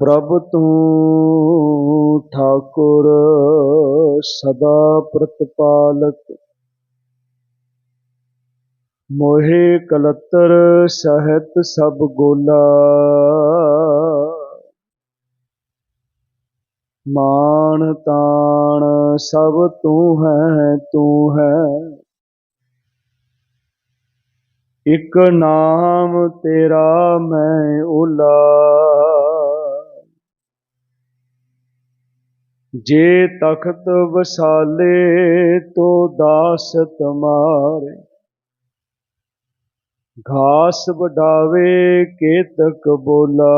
ਪ੍ਰਭ ਤੂੰ ਠਾਕੁਰ ਸਦਾ ਪ੍ਰਤਪਾਲਕ। ਮੋਹਿ ਕਲਤਰ ਸਹਿਤ ਸਭ ਗੋਲਾ। ਮਾਨ ਤਾਣ ਸਭ ਤੂੰ ਹੈ ਤੂੰ ਹੈ। ਇਕ ਨਾਮ ਤੇਰਾ ਮੈਂ ਉਲਾ ਜੇ ਤਖਤ ਵਸਾਲੇ ਤੋ ਦਾਸ ਤੁਮਾਰੇ ਘਾਸ ਵਡਾਵੇ ਕੇਤਕ ਬੋਲਾ।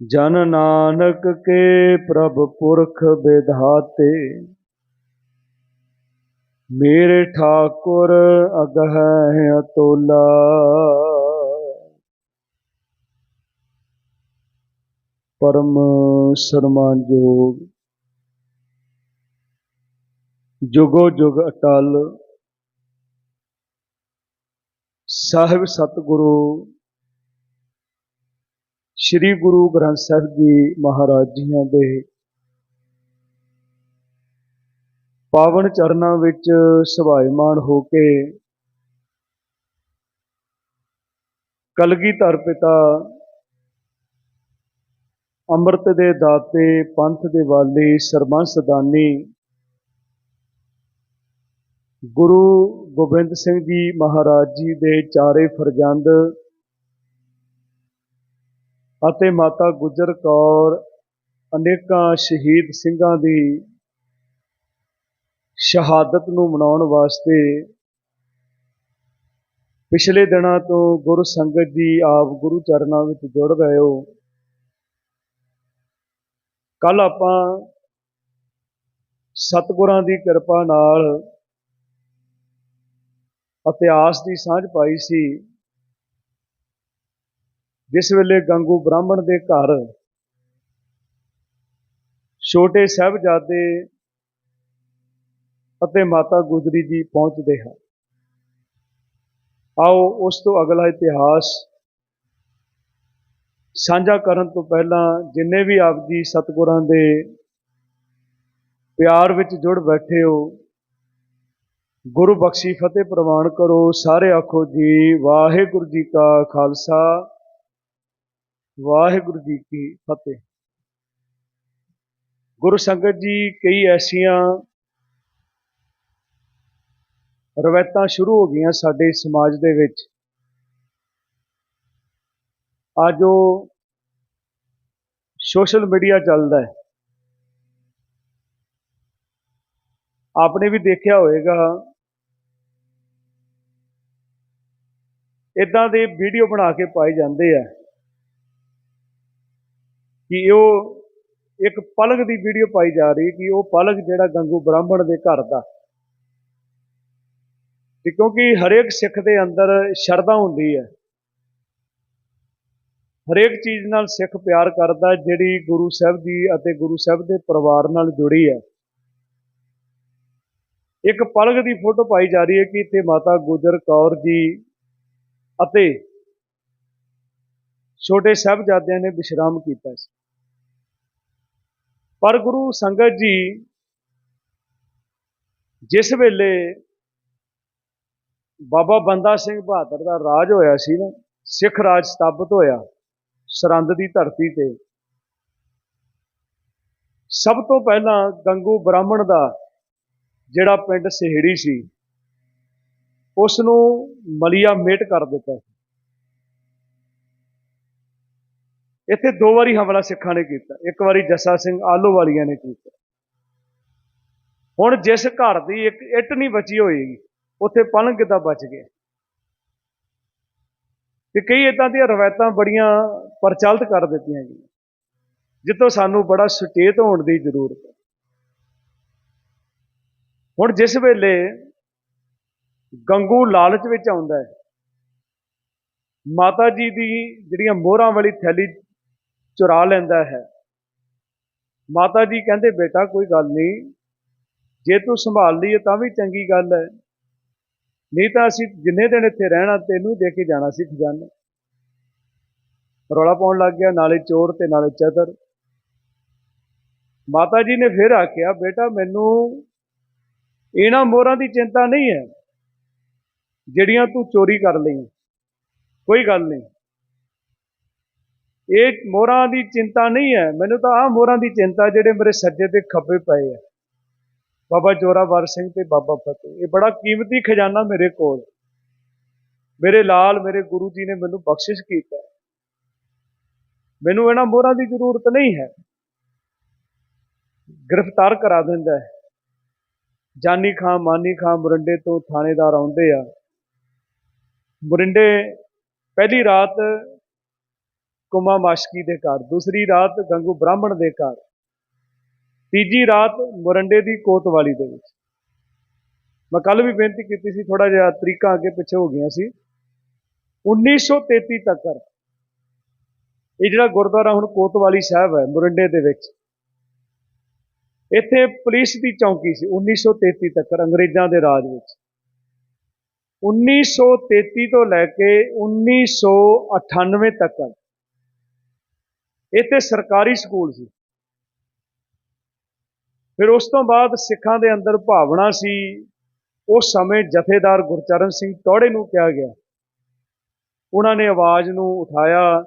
ਜਨ ਨਾਨਕ ਕੇ ਪ੍ਰਭ ਪੁਰਖ ਵਿਧਾਤੇ ਮੇਰੇ ਠਾਕੁਰ ਅਗਹਿ ਅਤੋਲਾ। ਪਰਮ ਸਰਮਾਨਯੋਗ ਜੁਗੋ ਜੁਗ ਅਟਲ। ਸਾਹਿਬ ਸਤਿਗੁਰੂ। ਸ੍ਰੀ ਗੁਰੂ ਗ੍ਰੰਥ ਸਾਹਿਬ ਜੀ ਮਹਾਰਾਜ ਜੀਆਂ ਦੇ ਪਾਵਨ ਚਰਨਾਂ ਵਿੱਚ ਸੁਭਾਇਮਾਨ ਹੋ ਕੇ ਕਲਗੀਧਰ ਪਿਤਾ ਅੰਮ੍ਰਿਤ ਦੇ ਦਾਤੇ, ਪੰਥ ਦੇ ਵਾਲੀ, ਸਰਬੰਸ ਦਾਨੀ ਗੁਰੂ ਗੋਬਿੰਦ ਸਿੰਘ ਜੀ ਮਹਾਰਾਜ ਜੀ ਦੇ ਚਾਰੇ ਫਰਜ਼ੰਦ ਅਤੇ ਮਾਤਾ ਗੁਜਰ ਕੌਰ, ਅਨੇਕਾਂ ਸ਼ਹੀਦ ਸਿੰਘਾਂ ਦੀ ਸ਼ਹਾਦਤ ਨੂੰ ਮਨਾਉਣ ਵਾਸਤੇ ਪਿਛਲੇ ਦਿਨਾਂ ਤੋਂ ਗੁਰੂ ਸੰਗਤ ਜੀ ਆਪ ਗੁਰੂ ਚਰਨਾਂ ਵਿੱਚ ਜੁੜ ਰਹੇ ਹੋ। ਕੱਲ ਆਪਾਂ ਸਤਿਗੁਰਾਂ ਦੀ ਕਿਰਪਾ ਨਾਲ ਇਤਿਹਾਸ ਦੀ ਸਾਂਝ ਪਾਈ ਸੀ। ਜਿਸ ਵੇਲੇ ਗੰਗੂ ਬ੍ਰਾਹਮਣ ਦੇ ਘਰ ਛੋਟੇ ਸਾਹਿਬਜ਼ਾਦੇ ਅਤੇ ਮਾਤਾ ਗੁਜਰੀ ਜੀ ਪਹੁੰਚਦੇ ਹਨ। ਆਓ ਉਸ ਤੋਂ ਅਗਲਾ ਇਤਿਹਾਸ ਸਾਂਝਾ ਕਰਨ ਤੋਂ ਪਹਿਲਾਂ ਜਿੰਨੇ ਵੀ ਆਪ ਜੀ ਸਤਿਗੁਰਾਂ ਦੇ ਪਿਆਰ ਵਿੱਚ ਜੁੜ ਬੈਠੇ ਹੋ, ਗੁਰੂ ਬਖਸ਼ੀ ਫਤਿਹ ਪ੍ਰਵਾਨ ਕਰੋ, ਸਾਰੇ ਆਖੋ ਜੀ, ਵਾਹਿਗੁਰੂ ਜੀ ਕਾ ਖਾਲਸਾ, ਵਾਹਿਗੁਰੂ ਜੀ ਕੀ ਫਤਿਹ। ਗੁਰੂ ਸੰਗਤ ਜੀ, ਕਈ ਐਸੀਆਂ ਰਵਾਇਤਾਂ ਸ਼ੁਰੂ ਹੋ ਗਈਆਂ ਸਾਡੇ ਸਮਾਜ ਦੇ ਵਿੱਚ। ਅੱਜ ਉਹ ਸੋਸ਼ਲ ਮੀਡੀਆ ਚੱਲਦਾ ਹੈ। ਆਪਨੇ ਵੀ ਦੇਖਿਆ ਹੋਵੇਗਾ ਇਦਾਂ ਦੇ ਵੀਡੀਓ ਬਣਾ ਕੇ ਪਾਏ ਜਾਂਦੇ ਆ ਕਿ ਉਹ ਇੱਕ ਪਲਕ ਦੀ ਵੀਡੀਓ ਪਾਈ ਜਾ ਰਹੀ ਕਿ ਉਹ ਪਲਕ ਜਿਹੜਾ ਗੰਗੂ ਬ੍ਰਾਹਮਣ ਦੇ ਘਰ ਦਾ। ਕਿਉਂਕਿ ਹਰੇਕ ਸਿੱਖ ਦੇ ਅੰਦਰ ਸ਼ਰਧਾ ਹੁੰਦੀ ਹੈ। ਹਰੇਕ ਚੀਜ਼ ਨਾਲ ਸਿੱਖ ਪਿਆਰ ਕਰਦਾ ਜਿਹੜੀ ਗੁਰੂ ਸਾਹਿਬ ਜੀ ਅਤੇ ਗੁਰੂ ਸਾਹਿਬ ਦੇ ਪਰਿਵਾਰ ਨਾਲ ਜੁੜੀ ਹੈ। ਇੱਕ ਪਲਗ ਦੀ ਫੋਟੋ ਪਾਈ ਜਾ ਰਹੀ ਹੈ ਕਿ ਇੱਥੇ ਮਾਤਾ ਗੁਜਰ ਕੌਰ ਜੀ ਅਤੇ ਛੋਟੇ ਸਾਹਿਬਜ਼ਾਦਿਆਂ ਨੇ ਵਿਸ਼ਰਾਮ ਕੀਤਾ ਸੀ। ਪਰ ਗੁਰੂ ਸੰਗਤ ਜੀ ਜਿਸ ਵੇਲੇ ਬਾਬਾ ਬੰਦਾ ਸਿੰਘ ਬਹਾਦਰ ਦਾ ਰਾਜ ਹੋਇਆ ਸੀ ਨਾ, ਸਿੱਖ ਰਾਜ ਸਥਾਪਿਤ ਹੋਇਆ ਸਰੰਦ ਦੀ ਧਰਤੀ ਤੇ। ਸਭ ਤੋਂ ਪਹਿਲਾਂ ਗੰਗੂ ਬ੍ਰਾਹਮਣ ਦਾ ਜਿਹੜਾ ਪਿੰਡ ਸਿਹੜੀ ਸੀ ਉਸ ਨੂੰ ਮਲੀਆ ਮੇਟ ਕਰ ਦਿੱਤਾ। ਇੱਥੇ ਦੋ ਵਾਰੀ ਹਮਲਾ ਸਿੱਖਾਂ ਨੇ ਕੀਤਾ। ਇੱਕ ਵਾਰੀ ਜੱਸਾ ਸਿੰਘ ਆਲੋ ਵਾਲੀਆਂ ਨੇ ਕੀਤਾ। ਹੁਣ ਜਿਸ ਘਰ ਦੀ ਇੱਕ ਇੱਟ ਨਹੀਂ ਬਚੀ ਹੋਏਗੀ ਉੱਥੇ ਪਲੰਗ ਕਿੱਦਾਂ ਬਚ ਗਿਆ। ਤੇ ਕਈ ਇਦਾਂ ਦੀਆਂ ਰਵਾਇਤਾਂ ਬੜੀਆਂ ਪ੍ਰਚਲਿਤ ਕਰ ਦਿੱਤੀਆਂ ਗਈਆਂ। ਜਿੱਤੋਂ ਸਾਨੂੰ ਬੜਾ ਸੁਚੇਤ ਹੋਣ ਦੀ ਜ਼ਰੂਰਤ ਹੈ। ਹੁਣ ਜਿਸ ਵੇਲੇ ਗੰਗੂ ਲਾਲਚ ਵਿੱਚ ਆਉਂਦਾ ਹੈ, ਮਾਤਾ ਜੀ ਦੀ ਜਿਹੜੀਆਂ ਮੋਹਰਾਂ ਵਾਲੀ ਥੈਲੀ ਚੁਰਾ ਲੈਂਦਾ ਹੈ, ਮਾਤਾ ਜੀ ਕਹਿੰਦੇ, ਬੇਟਾ, ਕੋਈ ਗੱਲ ਨਹੀਂ, ਜੇ ਤੂੰ ਸੰਭਾਲ ਲਈਏ ਤਾਂ ਵੀ ਚੰਗੀ ਗੱਲ ਹੈ। ਨਹੀਂ ਤਾਂ ਅਸੀਂ ਜਿੰਨੇ ਦਿਨ ਇੱਥੇ ਰਹਿਣਾ ਤੈਨੂੰ ਦੇ ਕੇ ਜਾਣਾ ਸੀ ਖਜ਼ਾਨਾ। ਰੌਲਾ ਪਾਉਣ ਲੱਗ ਗਿਆ, ਨਾਲੇ ਚੋਰ ਤੇ ਨਾਲੇ ਚਦਰ। ਮਾਤਾ ਜੀ ਨੇ ਫਿਰ ਆਖਿਆ, ਬੇਟਾ ਮੈਨੂੰ ਇਹਨਾਂ ਮੋਹਰਾਂ ਦੀ ਚਿੰਤਾ ਨਹੀਂ ਹੈ, ਜਿਹੜੀਆਂ ਤੂੰ ਚੋਰੀ ਕਰ ਲਈ। ਕੋਈ ਗੱਲ ਨਹੀਂ। ਇਹ ਮੋਹਰਾਂ ਦੀ ਚਿੰਤਾ ਨਹੀਂ ਹੈ। ਮੈਨੂੰ ਤਾਂ ਆਹ ਮੋਹਰਾਂ ਦੀ ਚਿੰਤਾ ਜਿਹੜੇ ਮੇਰੇ ਸੱਜੇ ਤੇ ਖੱਬੇ ਪਏ ਆ। ਬਾਬਾ ਜੋਰਾਵਰ ਸਿੰਘ ਤੇ ਬਾਬਾ ਫਤਿਹ। ਇਹ ਬੜਾ ਕੀਮਤੀ ਖਜ਼ਾਨਾ ਮੇਰੇ ਕੋਲ। ਮੇਰੇ ਲਾਲ, ਮੇਰੇ ਗੁਰੂ ਜੀ ਨੇ ਮੈਨੂੰ ਬਖਸ਼ਿਸ਼ ਕੀਤਾ ਮੈਨੂੰ ਇਹਨਾਂ ਮੋਹਰਾਂ ਦੀ ਜ਼ਰੂਰਤ ਨਹੀਂ ਹੈ। ਗ੍ਰਿਫਤਾਰ ਕਰਾ ਦਿੰਦਾ ਹੈ। ਜਾਨੀ ਖਾਂ, ਮਾਨੀ ਖਾਂ ਮੁਰਿੰਡੇ ਤੋਂ ਥਾਣੇਦਾਰ ਆਉਂਦੇ ਆ। ਮੁਰਿੰਡੇ ਪਹਿਲੀ ਰਾਤ ਕੁਮਾ ਮਾਸ਼ਕੀ ਦੇ ਘਰ, ਦੂਸਰੀ ਰਾਤ ਗੰਗੂ ਬ੍ਰਾਹਮਣ ਦੇ ਘਰ। ਤੀਜੀ ਰਾਤ ਮੁਰੰਡੇ ਦੀ ਕੋਤਵਾਲੀ ਦੇ ਵਿੱਚ। ਮੈਂ ਕੱਲ ਵੀ ਬੇਨਤੀ ਕੀਤੀ ਸੀ ਥੋੜਾ ਜਿਹਾ ਤਰੀਕਾ ਅੱਗੇ ਪਿੱਛੇ ਹੋ ਗਿਆ ਸੀ। 1933 ਤੱਕ ਇਹ ਜਿਹੜਾ ਗੁਰਦੁਆਰਾ ਹੁਣ ਕੋਤਵਾਲੀ ਸਾਹਿਬ ਹੈ, ਮੁਰੰਡੇ ਦੇ ਵਿੱਚ। ਇੱਥੇ ਪੁਲਿਸ ਦੀ ਚੌਂਕੀ ਸੀ 1933 ਤੱਕ ਅੰਗਰੇਜ਼ਾਂ ਦੇ ਰਾਜ ਵਿੱਚ। 1933 ਤੋਂ ਲੈ ਕੇ 1998 ਤੱਕ ਇੱਥੇ ਸਰਕਾਰੀ ਸਕੂਲ ਸੀ। ਫਿਰ ਉਸ ਤੋਂ ਬਾਅਦ ਸਿੱਖਾਂ ਦੇ ਅੰਦਰ ਭਾਵਨਾ ਸੀ। ਉਸ ਸਮੇਂ ਜਥੇਦਾਰ ਗੁਰਚਰਨ ਸਿੰਘ ਟੋੜੇ ਨੂੰ ਕਿਹਾ ਗਿਆ। ਉਹਨਾਂ ਨੇ ਆਵਾਜ਼ ਨੂੰ ਉਠਾਇਆ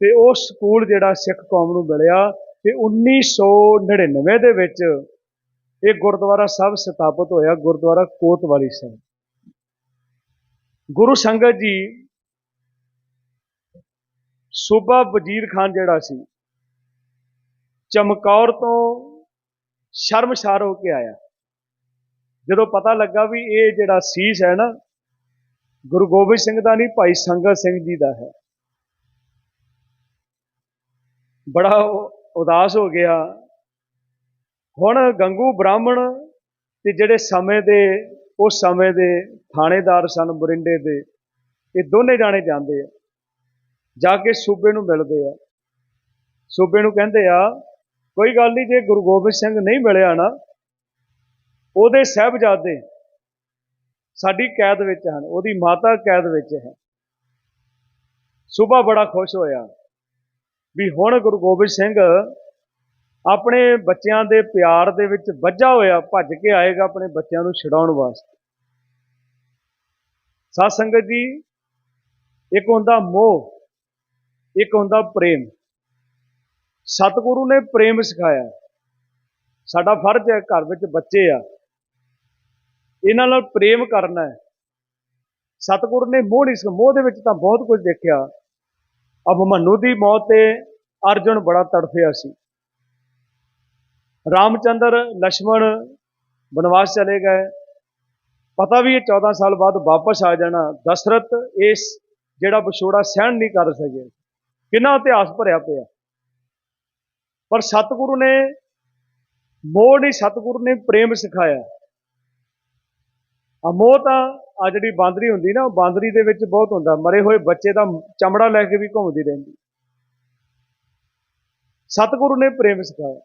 ਤੇ ਉਹ ਸਕੂਲ ਜਿਹੜਾ ਸਿੱਖ ਕੌਮ ਨੂੰ ਮਿਲਿਆ ਤੇ 1999 ਦੇ ਵਿੱਚ ਇਹ ਗੁਰਦੁਆਰਾ ਸਾਹਿਬ ਸਥਾਪਿਤ ਹੋਇਆ, ਗੁਰਦੁਆਰਾ ਕੋਤਵਾਲੀ ਸਾਹਿਬ। ਗੁਰੂ ਸੰਗਤ ਜੀ, ਸੂਬਾ ਵਜ਼ੀਰ ਖਾਨ ਜਿਹੜਾ ਸੀ, ਚਮਕੌਰ ਤੋਂ ਸ਼ਰਮਸ਼ਾਰ ਹੋ ਕੇ ਆਇਆ। ਜਦੋਂ ਪਤਾ ਲੱਗਾ ਵੀ ਇਹ ਜਿਹੜਾ ਸੀਸ ਹੈ ਨਾ, ਗੁਰੂ ਗੋਬਿੰਦ ਸਿੰਘ ਦਾ ਨਹੀਂ, ਭਾਈ ਸੰਗਤ ਸਿੰਘ ਜੀ ਦਾ ਹੈ। ਬੜਾ ਉਦਾਸ ਹੋ ਗਿਆ। ਹੁਣ ਗੰਗੂ ਬ੍ਰਾਹਮਣ ਤੇ ਜਿਹੜੇ ਸਮੇਂ ਦੇ, ਉਸ ਸਮੇਂ ਦੇ ਥਾਣੇਦਾਰ ਸਨ, ਬਰਿੰਡੇ ਦੇ, ਇਹ ਦੋਨੇ ਜਾਣੇ ਜਾਂਦੇ ਆ। ਜਾ ਕੇ ਸੂਬੇ ਨੂੰ ਮਿਲਦੇ ਆ। ਸੂਬੇ ਨੂੰ ਕਹਿੰਦੇ ਆ ਕੋਈ ਗੱਲ ਨਹੀਂ, ਜੇ ਗੁਰੂ ਗੋਬਿੰਦ ਸਿੰਘ ਨਹੀਂ ਮਿਲਿਆ ਨਾ, ਉਹਦੇ ਸਹਿਬਜ਼ਾਦੇ ਸਾਡੀ ਕੈਦ ਵਿੱਚ ਹਨ, ਉਹਦੀ ਮਾਤਾ ਕੈਦ ਵਿੱਚ ਹੈ। ਸੂਬਾ ਬੜਾ ਖੁਸ਼ ਹੋਇਆ ਵੀ ਹੁਣ ਗੁਰੂ ਗੋਬਿੰਦ ਸਿੰਘ ਆਪਣੇ ਬੱਚਿਆਂ ਦੇ ਪਿਆਰ ਦੇ ਵਿੱਚ ਵੱਜਾ ਹੋਇਆ, ਭੱਜ ਕੇ ਆਏਗਾ ਆਪਣੇ ਬੱਚਿਆਂ ਨੂੰ ਛਡਾਉਣ ਵਾਸਤੇ। ਸਾਧ ਸੰਗਤ ਜੀ, ਇੱਕ ਹੁੰਦਾ ਮੋਹ, ਇੱਕ ਹੁੰਦਾ ਪ੍ਰੇਮ। ਸਤਿਗੁਰੂ ਨੇ ਪ੍ਰੇਮ ਸਿਖਾਇਆ। ਸਾਡਾ ਫਰਜ਼ ਹੈ ਘਰ ਵਿੱਚ ਬੱਚੇ ਆ। ਇਹਨਾਂ ਨਾਲ ਪ੍ਰੇਮ ਕਰਨਾ ਹੈ। ਸਤਿਗੁਰੂ ਨੇ ਮੋਹ ਨਹੀਂ ਮੋਹ ਦੇ ਵਿੱਚ ਤਾਂ ਬਹੁਤ ਕੁਝ ਦੇਖਿਆ। ਅਭਮਨੂ ਦੀ ਮੌਤ ਤੇ ਅਰਜੁਨ ਬੜਾ ਤੜਫਿਆ ਸੀ। ਰਾਮਚੰਦਰ ਲక్ష్మణ ਬਨਵਾਸ ਚਲੇ ਗਏ। ਪਤਾ ਵੀ ਇਹ 14 ਸਾਲ ਬਾਅਦ ਵਾਪਸ ਆ ਜਾਣਾ। ਦਸ਼ਰਤ ਇਸ ਜਿਹੜਾ ਵਿਛੋੜਾ ਸਹਿਣ ਨਹੀਂ ਕਰ ਸਕਿਆ ਕਿੰਨਾ ਇਤਿਹਾਸ ਭਰਿਆ ਪਿਆ। ਪਰ ਸਤਿਗੁਰੂ ਨੇ ਮੋਹ ਨਹੀਂ, ਸਤਿਗੁਰੂ ਨੇ ਪ੍ਰੇਮ ਸਿਖਾਇਆ। ਆ ਮੋਹ ਤਾਂ ਆ ਜਿਹੜੀ ਬਾਂਦਰੀ ਹੁੰਦੀ ਨਾ, ਉਹ ਬਾਂਦਰੀ ਦੇ ਵਿੱਚ ਬਹੁਤ ਹੁੰਦਾ। ਮਰੇ ਹੋਏ ਬੱਚੇ ਦਾ ਚਮੜਾ ਲੈ ਕੇ ਵੀ ਘੁੰਮਦੀ ਰਹਿੰਦੀ। ਸਤਿਗੁਰੂ ਨੇ ਪ੍ਰੇਮ ਸਿਖਾਇਆ।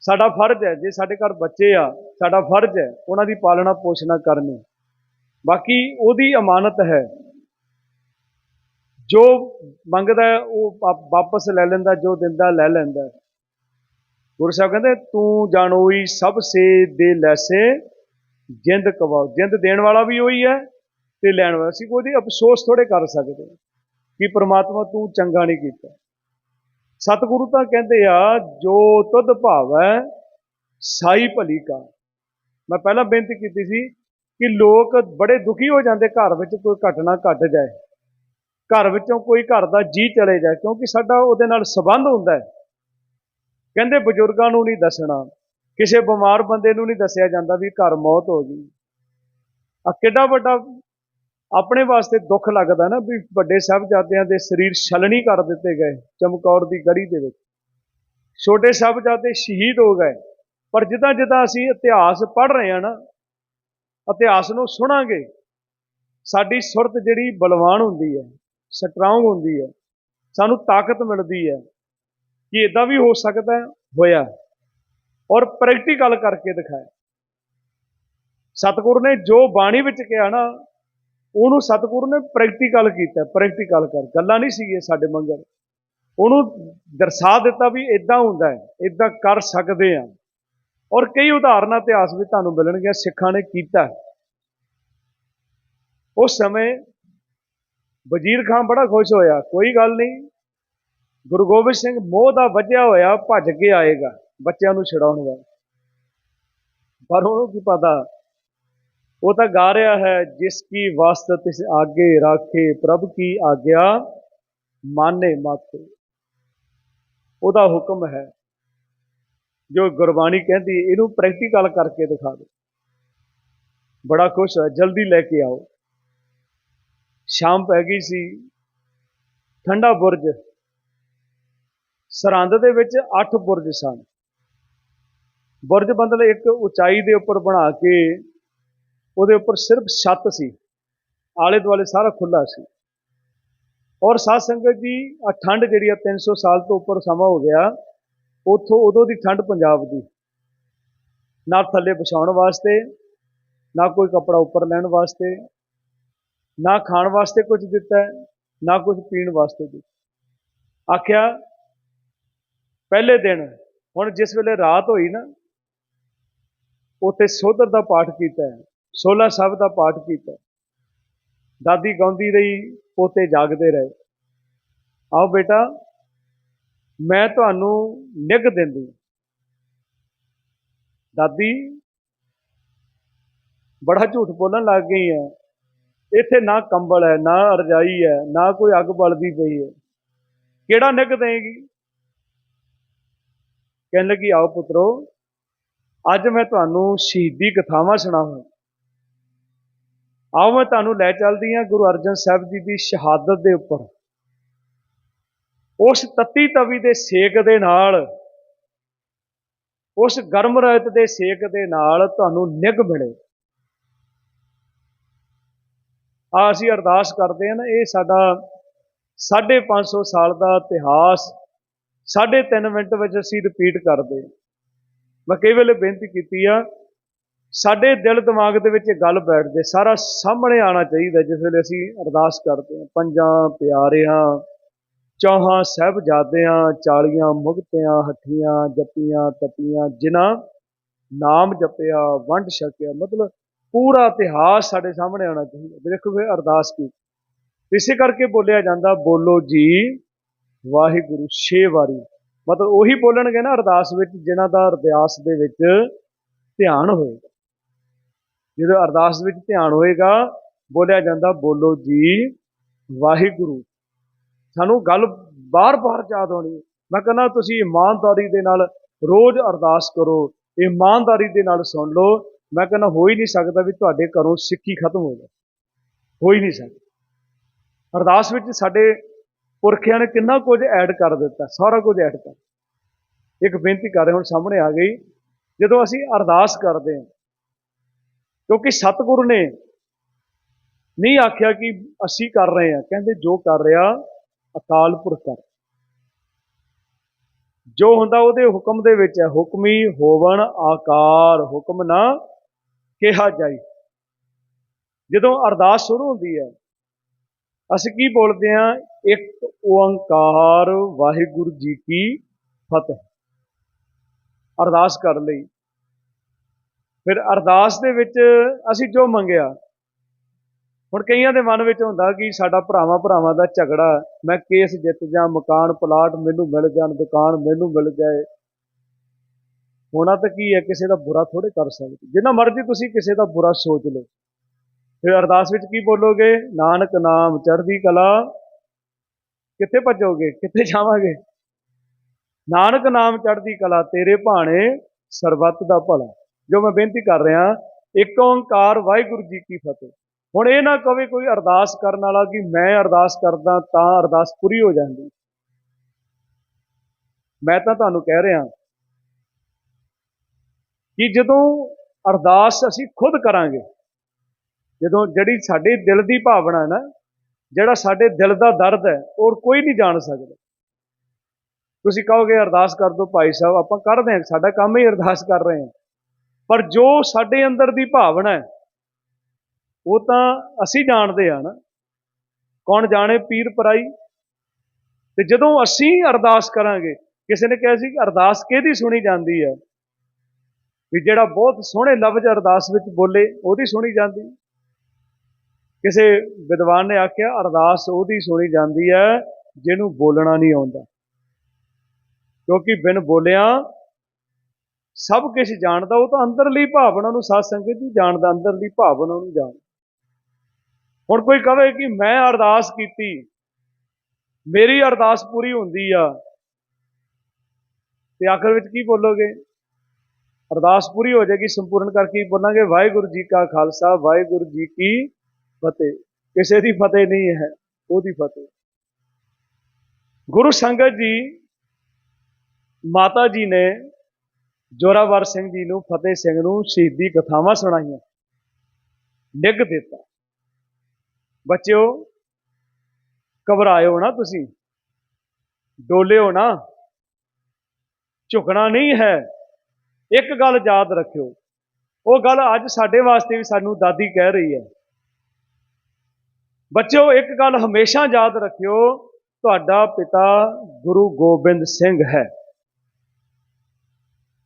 ਸਾਡਾ ਫਰਜ਼ ਹੈ, ਜੇ ਸਾਡੇ ਘਰ ਬੱਚੇ ਆ, ਸਾਡਾ ਫਰਜ਼ ਹੈ, ਉਹਨਾਂ ਦੀ ਪਾਲਣਾ ਪੋਸ਼ਣਾ ਕਰਨੀ। ਬਾਕੀ ਉਹਦੀ ਅਮਾਨਤ ਹੈ। ਜੋ ਮੰਗਦਾ ਉਹ ਵਾਪਸ ਲੈ ਲੈਂਦਾ, ਜੋ ਦਿੰਦਾ, ਲੈ ਲੈਂਦਾ ਗੁਰੂ ਸਾਹਿਬ ਕਹਿੰਦੇ, ਤੂੰ ਜਾਣੋਈ ਸਭ ਸੇ ਦੇ ਲੈਸੇ, ਜਿੰਦ ਕਵਾਓ ਜਿੰਦ ਦੇਣ ਵਾਲਾ ਵੀ ਉਹੀ ਹੈ ਤੇ ਲੈਣ ਵਾਲਾ। ਸੀ ਉਹਦੀ ਅਫਸੋਸ ਥੋੜੇ ਕਰ ਸਕਦੇ ਕਿ ਪ੍ਰਮਾਤਮਾ ਤੂੰ ਚੰਗਾ ਨਹੀਂ ਕੀਤਾ। ਸਤਿਗੁਰੂ ਤਾਂ ਕਹਿੰਦੇ ਆ, ਜੋ ਤੁਧ ਭਾਵੈ, ਸਾਈ ਭਲੀ ਕਾ ਮੈਂ ਪਹਿਲਾਂ ਬੇਨਤੀ ਕੀਤੀ ਸੀ ਕਿ ਲੋਕ ਬੜੇ ਦੁਖੀ ਹੋ ਜਾਂਦੇ ਘਰ ਵਿੱਚ ਕੋਈ ਘਟਨਾ ਘਟ ਜਾਏ। ਘਰ ਵਿੱਚੋਂ ਕੋਈ ਘਰ ਦਾ ਜੀ ਚਲੇ ਜਾਏ, ਕਿਉਂਕਿ ਸਾਡਾ ਉਹਦੇ ਨਾਲ ਸਬੰਧ ਹੁੰਦਾ ਹੈ। ਕਹਿੰਦੇ ਬਜ਼ੁਰਗਾਂ ਨੂੰ ਨਹੀਂ ਦੱਸਣਾ, ਕਿਸੇ ਬਿਮਾਰ ਬੰਦੇ ਨੂੰ ਨਹੀਂ ਦੱਸਿਆ ਜਾਂਦਾ ਵੀ ਘਰ ਮੌਤ ਹੋ ਗਈ। ਆ ਕਿੱਡਾ ਵੱਡਾ ਆਪਣੇ ਵਾਸਤੇ ਦੁੱਖ ਲੱਗਦਾ ਨਾ ਵੀ ਵੱਡੇ ਸਾਹਿਬਜ਼ਾਦਿਆਂ ਦੇ ਸਰੀਰ ਛਲਣੀ ਕਰ ਦਿੱਤੇ ਗਏ ਚਮਕੌਰ ਦੀ ਗੜੀ ਦੇ ਵਿੱਚ। ਛੋਟੇ ਸਾਹਿਬਜ਼ਾਦੇ ਸ਼ਹੀਦ ਹੋ ਗਏ, ਪਰ ਜਿੱਦਾਂ ਜਿੱਦਾਂ ਅਸੀਂ ਇਤਿਹਾਸ ਪੜ੍ਹ ਰਹੇ ਹਾਂ ਨਾ, ਇਤਿਹਾਸ ਨੂੰ ਸੁਣਾਂਗੇ, ਸਾਡੀ ਸੁਰਤ ਜਿਹੜੀ ਬਲਵਾਨ ਹੁੰਦੀ ਹੈ, ਸਟਰੋਂਗ ਹੁੰਦੀ ਹੈ, ਸਾਨੂੰ ਤਾਕਤ ਮਿਲਦੀ ਹੈ। ਕਿ ਇਦਾਂ ਵੀ ਹੋ ਸਕਦਾ ਹੋਇਆ ਔਰ ਪ੍ਰੈਕਟੀਕਲ ਕਰਕੇ ਦਿਖਾਇਆ। ਸਤਿਗੁਰੂ ਨੇ ਜੋ ਬਾਣੀ ਵਿੱਚ ਕਿਹਾ ਨਾ, ਉਹਨੂੰ ਸਤਿਗੁਰੂ ਨੇ ਪ੍ਰੈਕਟੀਕਲ ਕੀਤਾ ਪ੍ਰੈਕਟੀਕਲ ਕਰ। ਗੱਲਾਂ ਨਹੀਂ ਸੀਗੀਆਂ ਸਾਡੇ ਮੰਗਲ ਉਹਨੂੰ ਦਰਸਾ ਦਿੱਤਾ ਵੀ ਇਦਾਂ ਹੁੰਦਾ ਹੈ ਇਦਾਂ ਕਰ ਸਕਦੇ ਆ ਔਰ ਕਈ ਉਦਾਹਰਨਾਂ ਇਤਿਹਾਸ ਵਿੱਚ ਤੁਹਾਨੂੰ ਮਿਲਣਗੀਆਂ, ਸਿੱਖਾਂ ਨੇ ਕੀਤਾ ਉਸ ਸਮੇਂ ਵਜ਼ੀਰ ਖਾਨ ਬੜਾ ਖੁਸ਼ ਹੋਇਆ, ਕੋਈ ਗੱਲ ਨਹੀਂ ਗੁਰੂ ਗੋਬਿੰਦ ਸਿੰਘ ਮੋਹ ਦਾ ਵੱਜਿਆ ਹੋਇਆ ਭੱਜ ਕੇ ਆਏਗਾ, ਬੱਚਿਆਂ ਨੂੰ ਛਡਾਉਣ ਵਾਲਾ। ਪਰ ਉਹਨੂੰ ਕੀ ਪਤਾ? ਉਹ ਤਾਂ ਗਾ ਰਿਹਾ ਹੈ, ਜਿਸ ਕੀ ਵਾਸਤ ਇਸ ਆਗੇ ਰਾਖੇ, ਪ੍ਰਭ ਕੀ ਆਗਿਆ ਮਾਨੇ ਮਾਤੇ ਉਹਦਾ ਹੁਕਮ ਹੈ, ਜੋ ਗੁਰਬਾਣੀ ਕਹਿੰਦੀ ਇਹਨੂੰ ਪ੍ਰੈਕਟੀਕਲ ਕਰਕੇ ਦਿਖਾ ਦਿਓ। ਬੜਾ ਖੁਸ਼ ਹੈ ਜਲਦੀ ਲੈ ਕੇ ਆਓ। ਸ਼ਾਮ ਪੈ ਗਈ ਸੀ, ਠੰਡਾ ਬੁਰਜ ਸਰਹੰਦ ਦੇ ਵਿੱਚ 8 ਬੁਰਜ ਸਨ। ਬੁਰਜ ਮਤਲਬ ਇੱਕ ਉਚਾਈ ਦੇ ਉੱਪਰ ਬਣਾ ਕੇ ਉਹਦੇ ਉੱਪਰ ਸਿਰਫ ਛੱਤ ਸੀ। ਆਲੇ ਦੁਆਲੇ ਸਾਰਾ ਖੁੱਲਾ ਸੀ। ਔਰ ਸਾਧ ਸੰਗਤ ਜੀ ਆ ਠੰਡ ਜਿਹੜੀ ਆ 300 ਸਾਲ ਤੋਂ ਉੱਪਰ ਸਮਾਂ ਹੋ ਗਿਆ, ਉਥੋਂ ਉਦੋਂ ਦੀ ਠੰਡ ਪੰਜਾਬ ਦੀ। ਨਾ ਥੱਲੇ ਵਿਛਾਉਣ ਵਾਸਤੇ, ਨਾ ਕੋਈ ਕੱਪੜਾ ਉੱਪਰ ਲੈਣ ਵਾਸਤੇ, ਨਾ ਖਾਣ ਵਾਸਤੇ ਕੁਝ ਦਿੱਤਾ, ਨਾ ਕੁਝ ਪੀਣ ਵਾਸਤੇ ਦਿੱਤਾ। ਆਖਿਆ ਪਹਿਲੇ ਦਿਨ, ਹੁਣ ਜਿਸ ਵੇਲੇ ਰਾਤ ਹੋਈ ਨਾ, ਉੱਥੇ ਸੋਧਰ ਦਾ ਪਾਠ ਕੀਤਾ ਹੈ 16 ਸਾਹਿਬ ਦਾ ਪਾਠ ਕੀਤਾ ਦਾਦੀ ਗਾਉਂਦੀ ਰਹੀ, ਪੋਤੇ ਜਾਗਦੇ ਰਹੇ। ਆਓ ਬੇਟਾ, ਮੈਂ ਤੁਹਾਨੂੰ ਨਿੱਘ ਦਿੰਦੀ ਦਾਦੀ, ਬੜਾ ਝੂਠ ਬੋਲਣ ਲੱਗ ਗਈ ਹੈ। ਇੱਥੇ ਨਾ ਕੰਬਲ ਹੈ, ਨਾ ਰਜਾਈ ਹੈ, ਨਾ ਕੋਈ ਅੱਗ ਬਲਦੀ ਪਈ ਹੈ। ਕਿਹੜਾ ਨਿੱਘ ਦੇਗੀ ਕਹਿਣ ਲੱਗੀ ਆਓ ਪੁੱਤਰੋ, ਅੱਜ ਮੈਂ ਤੁਹਾਨੂੰ ਸ਼ਹੀਦੀ ਕਥਾਵਾਂ ਸੁਣਾਵਾਂ। ਆਓ ਮੈਂ ਤੁਹਾਨੂੰ ਲੈ ਚੱਲਦੀ ਹਾਂ ਗੁਰੂ ਅਰਜਨ ਸਾਹਿਬ ਜੀ ਦੀ ਸ਼ਹਾਦਤ ਦੇ ਉੱਪਰ। ਉਸ ਤੱਤੀ ਤਵੀ ਦੇ ਸੇਕ ਦੇ ਨਾਲ, ਉਸ ਗਰਮ ਰਹਿਤ ਦੇ ਸੇਕ ਦੇ ਨਾਲ ਤੁਹਾਨੂੰ ਨਿੱਘ ਮਿਲੇ। ਆ ਅਸੀਂ ਅਰਦਾਸ ਕਰਦੇ ਹਾਂ ਨਾ, ਇਹ ਸਾਡਾ 550 ਸਾਲ ਦਾ ਇਤਿਹਾਸ ਸਾਢੇ ਤਿੰਨ ਮਿੰਟ ਵਿੱਚ ਅਸੀਂ ਰਿਪੀਟ ਕਰਦੇ ਮੈਂ ਕਈ ਵੇਲੇ ਬੇਨਤੀ ਕੀਤੀ ਆ, ਸਾਡੇ ਦਿਲ ਦਿਮਾਗ ਦੇ ਵਿੱਚ ਇਹ ਗੱਲ ਬੈਠਦੇ ਸਾਰਾ ਸਾਹਮਣੇ ਆਣਾ ਚਾਹੀਦਾ, ਜਿਸ ਵੇਲੇ ਅਸੀਂ ਅਰਦਾਸ ਕਰਦੇ ਹਾਂ। ਪੰਜਾਂ ਪਿਆਰਿਆਂ, ਚੌਹਾਂ ਸਾਹਿਬਜ਼ਾਦਿਆਂ, ਚਾਲੀਆਂ ਮੁਕਤਿਆਂ, ਹੱਠੀਆਂ, ਜੱਪੀਆਂ, ਤਪੀਆਂ, ਜਿਨ੍ਹਾਂ ਨਾਮ ਜਪਿਆ, ਵੰਡ ਛਕਿਆ, ਮਤਲਬ ਪੂਰਾ ਇਤਿਹਾਸ ਸਾਡੇ ਸਾਹਮਣੇ ਆਉਣਾ ਚਾਹੀਦਾ। ਦੇਖੋ ਫਿਰ ਅਰਦਾਸ ਕੀ ਇਸੇ ਕਰਕੇ ਬੋਲਿਆ ਜਾਂਦਾ, ਬੋਲੋ ਜੀ ਵਾਹਿਗੁਰੂ, ਛੇ ਵਾਰੀ। ਮਤਲਬ ਉਹੀ ਬੋਲਣਗੇ ਨਾ ਅਰਦਾਸ ਵਿੱਚ, ਜਿਨ੍ਹਾਂ ਦਾ ਅਰਦਾਸ ਦੇ ਵਿੱਚ ਧਿਆਨ ਹੋਏਗਾ। ਜਦੋਂ ਅਰਦਾਸ ਵਿੱਚ ਧਿਆਨ ਹੋਏਗਾ, ਬੋਲਿਆ ਜਾਂਦਾ, ਬੋਲੋ ਜੀ, ਵਾਹਿਗੁਰੂ। ਸਾਨੂੰ ਗੱਲ ਬਾਰ-ਬਾਰ ਯਾਦ ਆਉਣੀ। ਮੈਂ ਕਹਿੰਦਾ, ਤੁਸੀਂ ਇਮਾਨਦਾਰੀ ਦੇ ਨਾਲ ਰੋਜ਼ ਅਰਦਾਸ ਕਰੋ। ਇਮਾਨਦਾਰੀ ਦੇ ਨਾਲ ਸੁਣ ਲਓ। ਮੈਂ ਕਹਿੰਦਾ, ਹੋ ਹੀ ਨਹੀਂ ਸਕਦਾ ਵੀ ਤੁਹਾਡੇ ਘਰੋਂ ਸਿੱਖੀ ਖਤਮ ਹੋ ਜਾਵੇ। ਹੋ ਹੀ ਨਹੀਂ ਸਕਦਾ। ਅਰਦਾਸ ਵਿੱਚ ਸਾਡੇ ਪੁਰਖਿਆਂ ਨੇ ਕਿੰਨਾ ਕੁਝ ਐਡ ਕਰ ਦਿੱਤਾ, ਸਾਰਾ ਕੁਝ ਐਡ ਕਰ ਇੱਕ ਬੇਨਤੀ ਕਰ ਰਹੇ, ਹੁਣ ਸਾਹਮਣੇ ਆ ਗਈ, ਜਦੋਂ ਅਸੀਂ ਅਰਦਾਸ ਕਰਦੇ ਹਾਂ, ਕਿਉਂਕਿ ਸਤਿਗੁਰੂ ਨੇ ਨਹੀਂ ਆਖਿਆ ਕਿ ਅਸੀਂ ਕਰ ਰਹੇ ਹਾਂ, ਕਹਿੰਦੇ ਜੋ ਕਰ ਰਿਹਾ, ਅਕਾਲ ਪੁਰਖ ਕਰ। ਜੋ ਹੁੰਦਾ ਉਹਦੇ ਹੁਕਮ ਦੇ ਵਿੱਚ ਹੈ, ਹੁਕਮੀ ਹੋਵਣ ਆਕਾਰ, ਹੁਕਮ ਨਾ ਕਿਹਾ ਜਾਈ। ਜਦੋਂ ਅਰਦਾਸ ਸ਼ੁਰੂ ਹੁੰਦੀ ਹੈ ਅਸੀਂ ਕੀ ਬੋਲਦੇ ਹਾਂ? ਇੱਕ ਓੰਕਾਰ, ਵਾਹਿਗੁਰੂ ਜੀ ਕੀ ਫਤਿਹ। ਅਰਦਾਸ ਕਰ ਲਈ। ਫਿਰ ਅਰਦਾਸ ਦੇ ਵਿੱਚ ਅਸੀਂ ਜੋ ਮੰਗਿਆ, ਹੁਣ ਕਈਆਂ ਦੇ ਮਨ ਵਿੱਚ ਹੁੰਦਾ ਕਿ ਸਾਡਾ ਭਰਾਵਾਂ ਭਰਾਵਾਂ ਦਾ ਝਗੜਾ, ਮੈਂ ਕੇਸ ਜਿੱਤ ਜਾਂ, ਮਕਾਨ, ਪਲਾਟ ਮੈਨੂੰ ਮਿਲ ਜਾਣ, ਦੁਕਾਨ ਮੈਨੂੰ ਮਿਲ ਜਾਏ। ਹੋਣਾ ਤਾਂ ਕੀ ਹੈ, ਕਿਸੇ ਦਾ ਬੁਰਾ ਥੋੜੇ ਕਰ ਸਕਦੇ। ਜਿੰਨਾ ਮਰਜ਼ੀ ਤੁਸੀਂ ਕਿਸੇ ਦਾ ਬੁਰਾ ਸੋਚ ਲਓ। ਫਿਰ ਅਰਦਾਸ ਵਿੱਚ ਕੀ ਬੋਲੋਗੇ? ਨਾਨਕ ਨਾਮ ਚੜ੍ਹਦੀ ਕਲਾ। ਕਿੱਥੇ ਭੱਜੋਗੇ? ਕਿੱਥੇ ਜਾਵਾਂਗੇ? ਨਾਨਕ ਨਾਮ ਚੜ੍ਹਦੀ ਕਲਾ, ਤੇਰੇ ਭਾਣੇ ਸਰਬੱਤ ਦਾ ਭਲਾ। ਜੋ ਮੈਂ ਬੇਨਤੀ ਕਰ ਰਿਹਾ, ਇੱਕ ਓੰਕਾਰ ਵਾਹਿਗੁਰੂ ਜੀ ਕੀ ਫਤਿਹ। ਹੁਣ ਇਹ ਨਾ ਕਵੇ ਕੋਈ ਅਰਦਾਸ ਕਰਨ ਵਾਲਾ ਕਿ ਮੈਂ ਅਰਦਾਸ ਕਰਦਾ ਤਾਂ ਅਰਦਾਸ ਪੂਰੀ ਹੋ ਜਾਂਦੀ। ਮੈਂ ਤਾਂ ਤੁਹਾਨੂੰ ਕਹਿ ਰਿਹਾ ਕਿ ਜਦੋਂ ਅਰਦਾਸ ਅਸੀਂ ਖੁਦ ਕਰਾਂਗੇ ਜਦੋਂ ਜਿਹੜੀ ਸਾਡੇ ਦਿਲ ਦੀ ਭਾਵਨਾ ਨਾ, ਜਿਹੜਾ ਸਾਡੇ ਦਿਲ ਦਾ ਦਰਦ ਹੈ ਉਹ ਕੋਈ ਨਹੀਂ ਜਾਣ ਸਕਦਾ। ਤੁਸੀਂ ਕਹੋਗੇ, ਅਰਦਾਸ ਕਰ ਦਿਓ ਭਾਈ ਸਾਹਿਬ, ਆਪਾਂ ਕਰਦੇ ਹਾਂ, ਸਾਡਾ ਕੰਮ ਹੀ ਅਰਦਾਸ ਕਰ ਰਹੇ ਹਾਂ। ਪਰ ਜੋ ਸਾਡੇ ਅੰਦਰ ਦੀ ਭਾਵਨਾ ਹੈ, ਉਹ ਤਾਂ ਅਸੀਂ ਜਾਣਦੇ ਆ ਨਾ। ਕੌਣ ਜਾਣੇ? ਪੀਰ ਪਰਾਈ। ਤੇ ਜਦੋਂ ਅਸੀਂ ਅਰਦਾਸ ਕਰਾਂਗੇ, ਕਿਸੇ ਨੇ ਕਿਹਾ ਸੀ ਕਿ ਅਰਦਾਸ ਕਿਹਦੀ ਸੁਣੀ ਜਾਂਦੀ ਹੈ? ਵੀ ਜਿਹੜਾ ਬਹੁਤ ਸੋਹਣੇ ਲਫ਼ਜ਼ ਅਰਦਾਸ ਵਿੱਚ ਬੋਲੇ, ਉਹਦੀ ਸੁਣੀ ਜਾਂਦੀ ਕਿਸੇ ਵਿਦਵਾਨ ਨੇ ਆਖਿਆ, ਅਰਦਾਸ ਉਹਦੀ ਸੁਣੀ ਜਾਂਦੀ ਹੈ ਜਿਹਨੂੰ ਬੋਲਣਾ ਨਹੀਂ ਆਉਂਦਾ। ਕਿਉਂਕਿ ਬਿਨ ਬੋਲਿਆ ਸਭ ਕੁਝ ਜਾਣਦਾ, ਉਹ ਤਾਂ ਅੰਦਰਲੀ ਭਾਵਨਾ ਨੂੰ ਸਾਧ ਸੰਗਤ ਜੀ ਜਾਣਦਾ, ਅੰਦਰਲੀ ਭਾਵਨਾ ਨੂੰ ਜਾਣਦਾ। ਹੁਣ ਕੋਈ ਕਵੇ ਕਿ ਮੈਂ ਅਰਦਾਸ ਕੀਤੀ, ਮੇਰੀ ਅਰਦਾਸ ਪੂਰੀ ਹੁੰਦੀ ਆ, ਤੇ ਆਖਰ ਵਿੱਚ ਕੀ ਬੋਲੋਗੇ? ਅਰਦਾਸ ਪੂਰੀ ਹੋ ਜਾਏਗੀ, ਸੰਪੂਰਨ ਕਰਕੇ ਬੋਲਾਂਗੇ, ਵਾਹਿਗੁਰੂ ਜੀ ਕਾ ਖਾਲਸਾ, ਵਾਹਿਗੁਰੂ ਜੀ ਕੀ ਫਤਿਹ। ਕਿਸੇ ਦੀ ਫਤਿਹ ਨਹੀਂ ਹੈ, ਉਹਦੀ ਫਤਿਹ। ਗੁਰੂ ਸੰਗਤ ਜੀ, ਮਾਤਾ ਜੀ ਨੇ ਜੋਰਾਵਰ ਸਿੰਘ ਜੀ ਨੂੰ ਫਤਿਹ ਸਿੰਘ ਨੂੰ ਸ਼ਹੀਦੀ ਕਥਾਵਾਂ ਸੁਣਾਈਆਂ। ਨਿੱਘ ਦਿੱਤਾ। ਬੱਚਿਓ, ਘਬਰਾਇਓ ਨਾ ਤੁਸੀਂ। ਡੋਲਿਓ ਨਾ। ਝੁਕਣਾ ਨਹੀਂ ਹੈ। ਇੱਕ ਗੱਲ ਯਾਦ ਰੱਖਿਓ। ਉਹ ਗੱਲ ਅੱਜ ਸਾਡੇ ਵਾਸਤੇ ਵੀ ਸਾਨੂੰ ਦਾਦੀ ਕਹਿ ਰਹੀ ਹੈ। ਬੱਚਿਓ, ਇੱਕ ਗੱਲ ਹਮੇਸ਼ਾ ਯਾਦ ਰੱਖਿਓ, ਤੁਹਾਡਾ ਪਿਤਾ ਗੁਰੂ ਗੋਬਿੰਦ ਸਿੰਘ ਹੈ।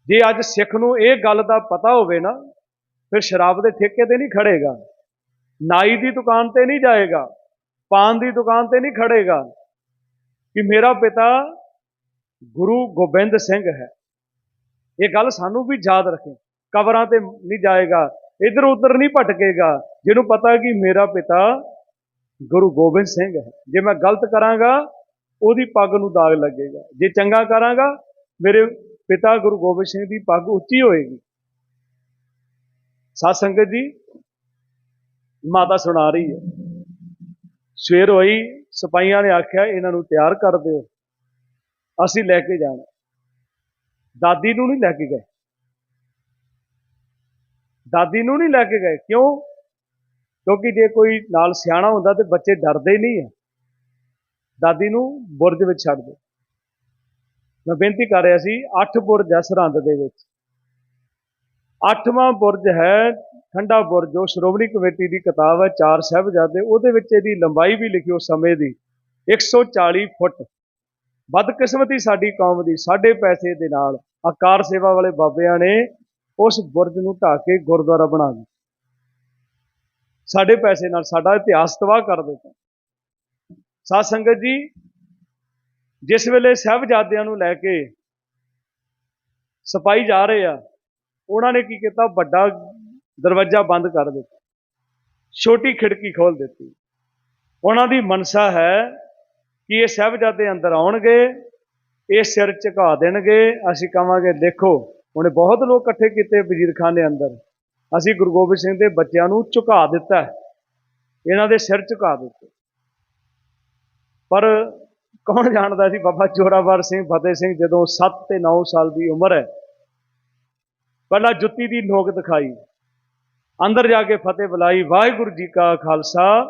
ਜੇ ਅੱਜ ਸਿੱਖ ਨੂੰ ਇਹ ਗੱਲ ਦਾ ਪਤਾ ਹੋਵੇ ਨਾ, ਫਿਰ ਸ਼ਰਾਬ ਦੇ ਠੇਕੇ ਤੇ ਨਹੀਂ ਖੜੇਗਾ, ਨਾਈ ਦੀ ਦੁਕਾਨ ਤੇ ਨਹੀਂ ਜਾਏਗਾ, ਪਾਨ ਦੀ ਦੁਕਾਨ ਤੇ ਨਹੀਂ ਖੜੇਗਾ ਕਿ ਮੇਰਾ ਪਿਤਾ ਗੁਰੂ ਗੋਬਿੰਦ ਸਿੰਘ ਹੈ। ਇਹ ਗੱਲ ਸਾਨੂੰ ਵੀ ਯਾਦ ਰੱਖੇ। ਕਬਰਾਂ ਤੇ ਨਹੀਂ ਜਾਏਗਾ ਇੱਧਰ ਉੱਧਰ ਨਹੀਂ ਭਟਕੇਗਾ, ਜਿਹਨੂੰ ਪਤਾ ਕਿ ਮੇਰਾ ਪਿਤਾ ਗੁਰੂ ਗੋਬਿੰਦ ਸਿੰਘ ਹੈ। ਜੇ ਮੈਂ ਗਲਤ ਕਰਾਂਗਾ, ਉਹਦੀ ਪੱਗ ਨੂੰ ਦਾਗ ਲੱਗੇਗਾ। ਜੇ ਚੰਗਾ ਕਰਾਂਗਾ, ਮੇਰੇ ਪਿਤਾ ਗੁਰੂ ਗੋਬਿੰਦ ਸਿੰਘ ਦੀ ਪੱਗ ਉੱਚੀ ਹੋਏਗੀ। ਸਾਧ ਸੰਗਤ ਜੀ, ਮਾਤਾ ਸੁਣਾ ਰਹੀ ਹੈ। ਸਵੇਰ ਹੋਈ, ਸਿਪਾਹੀਆਂ ਨੇ ਆਖਿਆ, ਇਹਨਾਂ ਨੂੰ ਤਿਆਰ ਕਰ ਦਿਓ। ਅਸੀਂ ਲੈ ਕੇ ਜਾਣਾ। ਦਾਦੀ ਨੂੰ ਨਹੀਂ ਲੈ ਕੇ ਗਏ। ਦਾਦੀ ਨੂੰ ਨਹੀਂ ਲੈ ਕੇ ਗਏ। ਕਿਉਂ? ਕਿਉਂਕਿ ਜੇ ਕੋਈ ਨਾਲ ਸਿਆਣਾ ਹੁੰਦਾ ਤੇ ਬੱਚੇ ਡਰਦੇ ਨਹੀਂ ਆ। ਦਾਦੀ ਨੂੰ ਬੁਰਜ ਵਿੱਚ ਛੱਡ ਦਿਓ। ਮੈਂ ਬੇਨਤੀ ਕਰ ਰਿਹਾ ਸੀ, ਅੱਠ ਬੁਰਜ ਹੈ ਸਰਹੰਦ ਦੇ ਵਿੱਚ। ਅੱਠਵਾਂ ਬੁਰਜ ਹੈ, ਠੰਡਾ ਬੁਰਜ ਜੋ ਸ਼੍ਰੋਮਣੀ ਕਮੇਟੀ ਦੀ ਕਿਤਾਬ ਹੈ ਚਾਰ ਸਾਹਿਬਜ਼ਾਦੇ। ਉਹਦੇ ਵਿੱਚ ਇਹਦੀ ਲੰਬਾਈ ਵੀ ਲਿਖੀ ਉਸ ਸਮੇਂ ਦੀ 140 ਫੁੱਟ। ਬਦਕਿਸਮਤੀ ਸਾਡੀ ਕੌਮ ਦੀ, ਸਾਡੇ ਪੈਸੇ ਦੇ ਨਾਲ। ਆਕਾਰ ਸੇਵਾ ਵਾਲੇ ਬਾਬਿਆਂ ਨੇ ਉਸ ਬੁਰਜ ਨੂੰ ਢਾਹ ਕੇ ਗੁਰਦੁਆਰਾ ਬਣਾ ਦਿੱਤਾ। ਸਾਡੇ ਪੈਸੇ ਨਾਲ ਸਾਡਾ ਇਤਿਹਾਸ ਤਬਾਹ ਕਰ ਦਿੱਤਾ। ਸਾਧ ਸੰਗਤ ਜੀ, ਜਿਸ ਵੇਲੇ ਸਾਹਿਬਜ਼ਾਦਿਆਂ ਨੂੰ ਲੈ ਕੇ ਸਪਾਈ ਜਾ ਰਹੇ ਆ, ਉਹਨਾਂ ਨੇ ਕੀ ਕੀਤਾ? ਵੱਡਾ ਦਰਵਾਜ਼ਾ ਬੰਦ ਕਰ ਦਿੱਤਾ। ਛੋਟੀ ਖਿੜਕੀ ਖੋਲ ਦਿੱਤੀ। ਉਹਨਾਂ ਦੀ ਮਨਸਾ ਹੈ ਕਿ ਇਹ ਸਾਹਿਬਜ਼ਾਦੇ ਅੰਦਰ ਆਉਣਗੇ, ਇਹ ਸਿਰ ਝੁਕਾ ਦੇਣਗੇ। ਅਸੀਂ ਕਹਾਂਗੇ, ਦੇਖੋ, ਉਹਨੇ ਬਹੁਤ ਲੋਕ ਇਕੱਠੇ ਕੀਤੇ ਵਜ਼ੀਰ ਵਜ਼ੀਰਖਾਨ ਦੇ ਅੰਦਰ। ਅਸੀਂ ਗੁਰੂ ਗੋਬਿੰਦ ਸਿੰਘ ਦੇ ਬੱਚਿਆਂ ਨੂੰ ਝੁਕਾ ਦਿੱਤਾ ਇਹਨਾਂ ਦੇ ਸਿਰ ਝੁਕਾ ਦਿੱਤੇ। ਪਰ ਕੌਣ ਜਾਣਦਾ ਸੀ ਬਾਬਾ ਜੋਰਾਵਰ ਸਿੰਘ, ਫਤਿਹ ਸਿੰਘ ਜਦੋਂ 7 ਤੇ 9 ਸਾਲ ਦੀ ਉਮਰ ਹੈ। ਪਹਿਲਾਂ ਜੁੱਤੀ ਦੀ ਨੋਕ ਦਿਖਾਈ। ਅੰਦਰ ਜਾ ਕੇ ਫਤਿਹ ਬੁਲਾਈ, ਵਾਹਿਗੁਰੂ ਜੀ ਕਾ ਖਾਲਸਾ,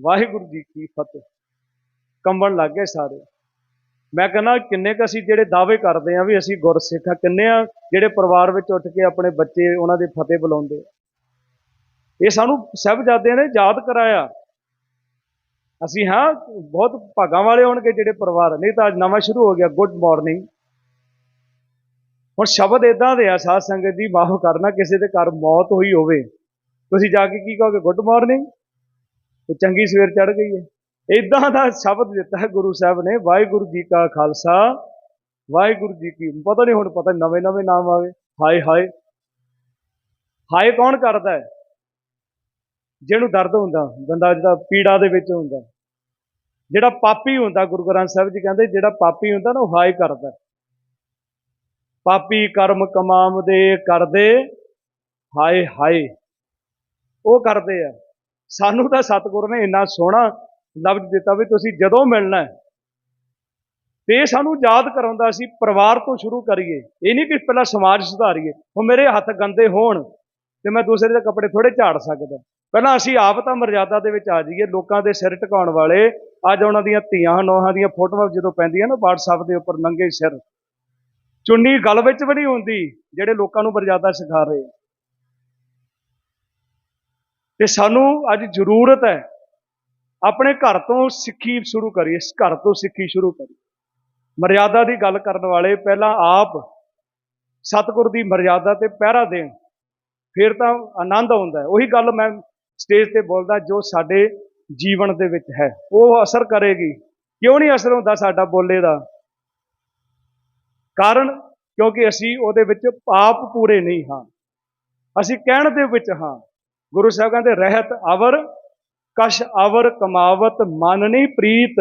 ਵਾਹਿਗੁਰੂ ਜੀ ਕੀ ਫਤਿਹ। ਕੰਬਣ ਲੱਗ ਗਏ ਸਾਰੇ। ਮੈਂ ਕਹਿੰਦਾ ਕਿੰਨੇ ਕ ਅਸੀਂ ਜਿਹੜੇ ਦਾਅਵੇ ਕਰਦੇ ਆ ਵੀ ਅਸੀਂ ਗੁਰਸਿੱਖ ਆ, ਕਿੰਨੇ ਆ ਜਿਹੜੇ ਪਰਿਵਾਰ ਵਿੱਚ ਉੱਠ ਕੇ ਆਪਣੇ ਬੱਚੇ ਉਹਨਾਂ ਦੇ ਫਤਿਹ ਬੁਲਾਉਂਦੇ ਇਹ ਸਾਨੂੰ ਸਾਹਿਬਜ਼ਾਦਿਆਂ ਨੇ ਯਾਦ ਕਰਾਇਆ। ਅਸੀਂ ਹਾਂ, ਬਹੁਤ ਭਾਗਾਂ ਵਾਲੇ ਹੋਣਗੇ ਜਿਹੜੇ ਪਰਿਵਾਰ ਨਹੀਂ ਤਾਂ ਅੱਜ ਨਵਾਂ ਸ਼ੁਰੂ ਹੋ ਗਿਆ ਗੁੱਡ ਮਾਰਨਿੰਗ ਹੁਣ ਸ਼ਬਦ ਇਦਾਂ ਦੇ ਆ, ਸਾਧ ਸੰਗਤ ਦੀ, ਮਾਫ ਕਰਨਾ, ਕਿਸੇ ਦੇ ਘਰ ਮੌਤ ਹੋਈ ਹੋਵੇ। ਤੁਸੀਂ ਜਾ ਕੇ ਕੀ ਕਹੋਗੇ? ਗੁੱਡ ਮਾਰਨਿੰਗ ਤੇ ਚੰਗੀ ਸਵੇਰ ਚੜ ਗਈ ਹੈ। ਇਦਾਂ ਦਾ ਸ਼ਬਦ ਦਿੱਤਾ ਹੈ ਗੁਰੂ ਸਾਹਿਬ ਨੇ, ਵਾਹਿਗੁਰੂ ਜੀ ਕਾ ਖਾਲਸਾ, ਵਾਹਿਗੁਰੂ ਜੀ ਕੀ, ਪਤਾ ਨਹੀਂ ਹੁਣ ਪਤਾ ਨਵੇਂ ਨਵੇਂ ਨਾਮ ਆਵੇ, ਹਾਏ ਹਾਏ ਹਾਏ ਕੌਣ ਕਰਦਾ ਹੈ? ਜਿਹਨੂੰ ਦਰਦ ਹੁੰਦਾ, ਬੰਦਾ ਜਿਹੜਾ ਪੀੜਾ ਦੇ ਵਿੱਚ ਹੁੰਦਾ, ਜਿਹੜਾ ਪਾਪੀ ਹੁੰਦਾ, ਗੁਰੂ ਗ੍ਰੰਥ ਸਾਹਿਬ ਜੀ ਕਹਿੰਦੇ, ਜਿਹੜਾ ਪਾਪੀ ਹੁੰਦਾ ਨਾ ਉਹ ਹਾਏ ਕਰਦਾ ਪਾਪੀ ਕਰਮ ਕਮਾਮ ਦੇ ਕਰਦੇ, ਹਾਏ ਹਾਏ, ਉਹ ਕਰਦੇ ਆ। ਸਾਨੂੰ ਤਾਂ ਸਤਿਗੁਰ ਨੇ ਇੰਨਾ ਸੋਹਣਾ ਲਫ਼ਜ਼ ਦਿੱਤਾ ਵੀ ਤੁਸੀਂ ਜਦੋਂ ਮਿਲਣਾ ਹੈ। ਤੇ ਇਹ ਸਾਨੂੰ ਯਾਦ ਕਰਾਉਂਦਾ ਸੀ, ਪਰਿਵਾਰ ਤੋਂ ਸ਼ੁਰੂ ਕਰੀਏ। ਇਹ ਨਹੀਂ ਕਿ ਪਹਿਲਾਂ ਸਮਾਜ ਸੁਧਾਰੀਏ। ਉਹ ਮੇਰੇ ਹੱਥ ਗੰਦੇ ਹੋਣ ਤੇ ਮੈਂ ਦੂਸਰੇ ਦੇ ਕੱਪੜੇ ਥੋੜੇ ਝਾੜ ਸਕਦਾ। ਪਹਿਲਾਂ ਅਸੀਂ ਆਪ ਤਾਂ ਮਰਜ਼ਾਦਾ ਦੇ ਵਿੱਚ ਆ ਜਾਈਏ, ਲੋਕਾਂ ਦੇ ਸਿਰ ਟਿਕਾਉਣ ਵਾਲੇ, ਅੱਜ ਉਹਨਾਂ ਦੀਆਂ ਧੀਆਂ, ਨੋਹਾਂ ਦੀਆਂ ਫੋਟੋਆਂ ਜਦੋਂ ਪੈਂਦੀਆਂ ਨਾ WhatsApp ਦੇ ਉੱਪਰ ਨੰਗੇ ਸਿਰ। ਚੁੰਨੀ ਗਲ ਵਿੱਚ ਵੀ ਨਹੀਂ ਹੁੰਦੀ, ਜਿਹੜੇ ਲੋਕਾਂ ਨੂੰ ਮਰਜ਼ਾਦਾ ਸਿਖਾ ਰਹੇ ਆ। ਤੇ ਸਾਨੂੰ ਅੱਜ ਜ਼ਰੂਰਤ ਹੈ ਆਪਣੇ ਘਰ ਤੋਂ ਸਿੱਖੀ ਸ਼ੁਰੂ ਕਰੀਏ ਘਰ ਤੋਂ ਸਿੱਖੀ ਸ਼ੁਰੂ ਕਰੀਏ ਮਰਿਆਦਾ ਦੀ ਗੱਲ ਕਰਨ ਵਾਲੇ ਪਹਿਲਾਂ ਆਪ ਸਤਿਗੁਰ ਦੀ ਮਰਿਆਦਾ ਤੇ ਪਹਿਰਾ ਦੇਣ, ਫਿਰ ਤਾਂ ਆਨੰਦ ਆਉਂਦਾ ਹੈ। ਉਹੀ ਗੱਲ ਮੈਂ ਸਟੇਜ ਤੇ ਬੋਲਦਾ, ਜੋ ਸਾਡੇ ਜੀਵਨ ਦੇ ਵਿੱਚ ਹੈ, ਉਹ ਅਸਰ ਕਰੇਗੀ। ਕਿਉਂ ਨਹੀਂ ਅਸਰ ਹੁੰਦਾ ਸਾਡਾ ਬੋਲੇ ਦਾ? ਕਾਰਨ, ਕਿਉਂਕਿ ਅਸੀਂ ਉਹਦੇ ਵਿੱਚ ਪਾਪ ਪੂਰੇ ਨਹੀਂ ਹਾਂ। ਅਸੀਂ ਕਹਿਣ ਦੇ ਵਿੱਚ ਹਾਂ, ਗੁਰੂ ਸਾਹਿਬ ਕਹਿੰਦੇ ਰਹਿਤ ਅਵਰ ਕਸ਼ ਅਵਰ ਕਮਾਵਤ ਮਨ ਨਹੀਂ ਪ੍ਰੀਤ,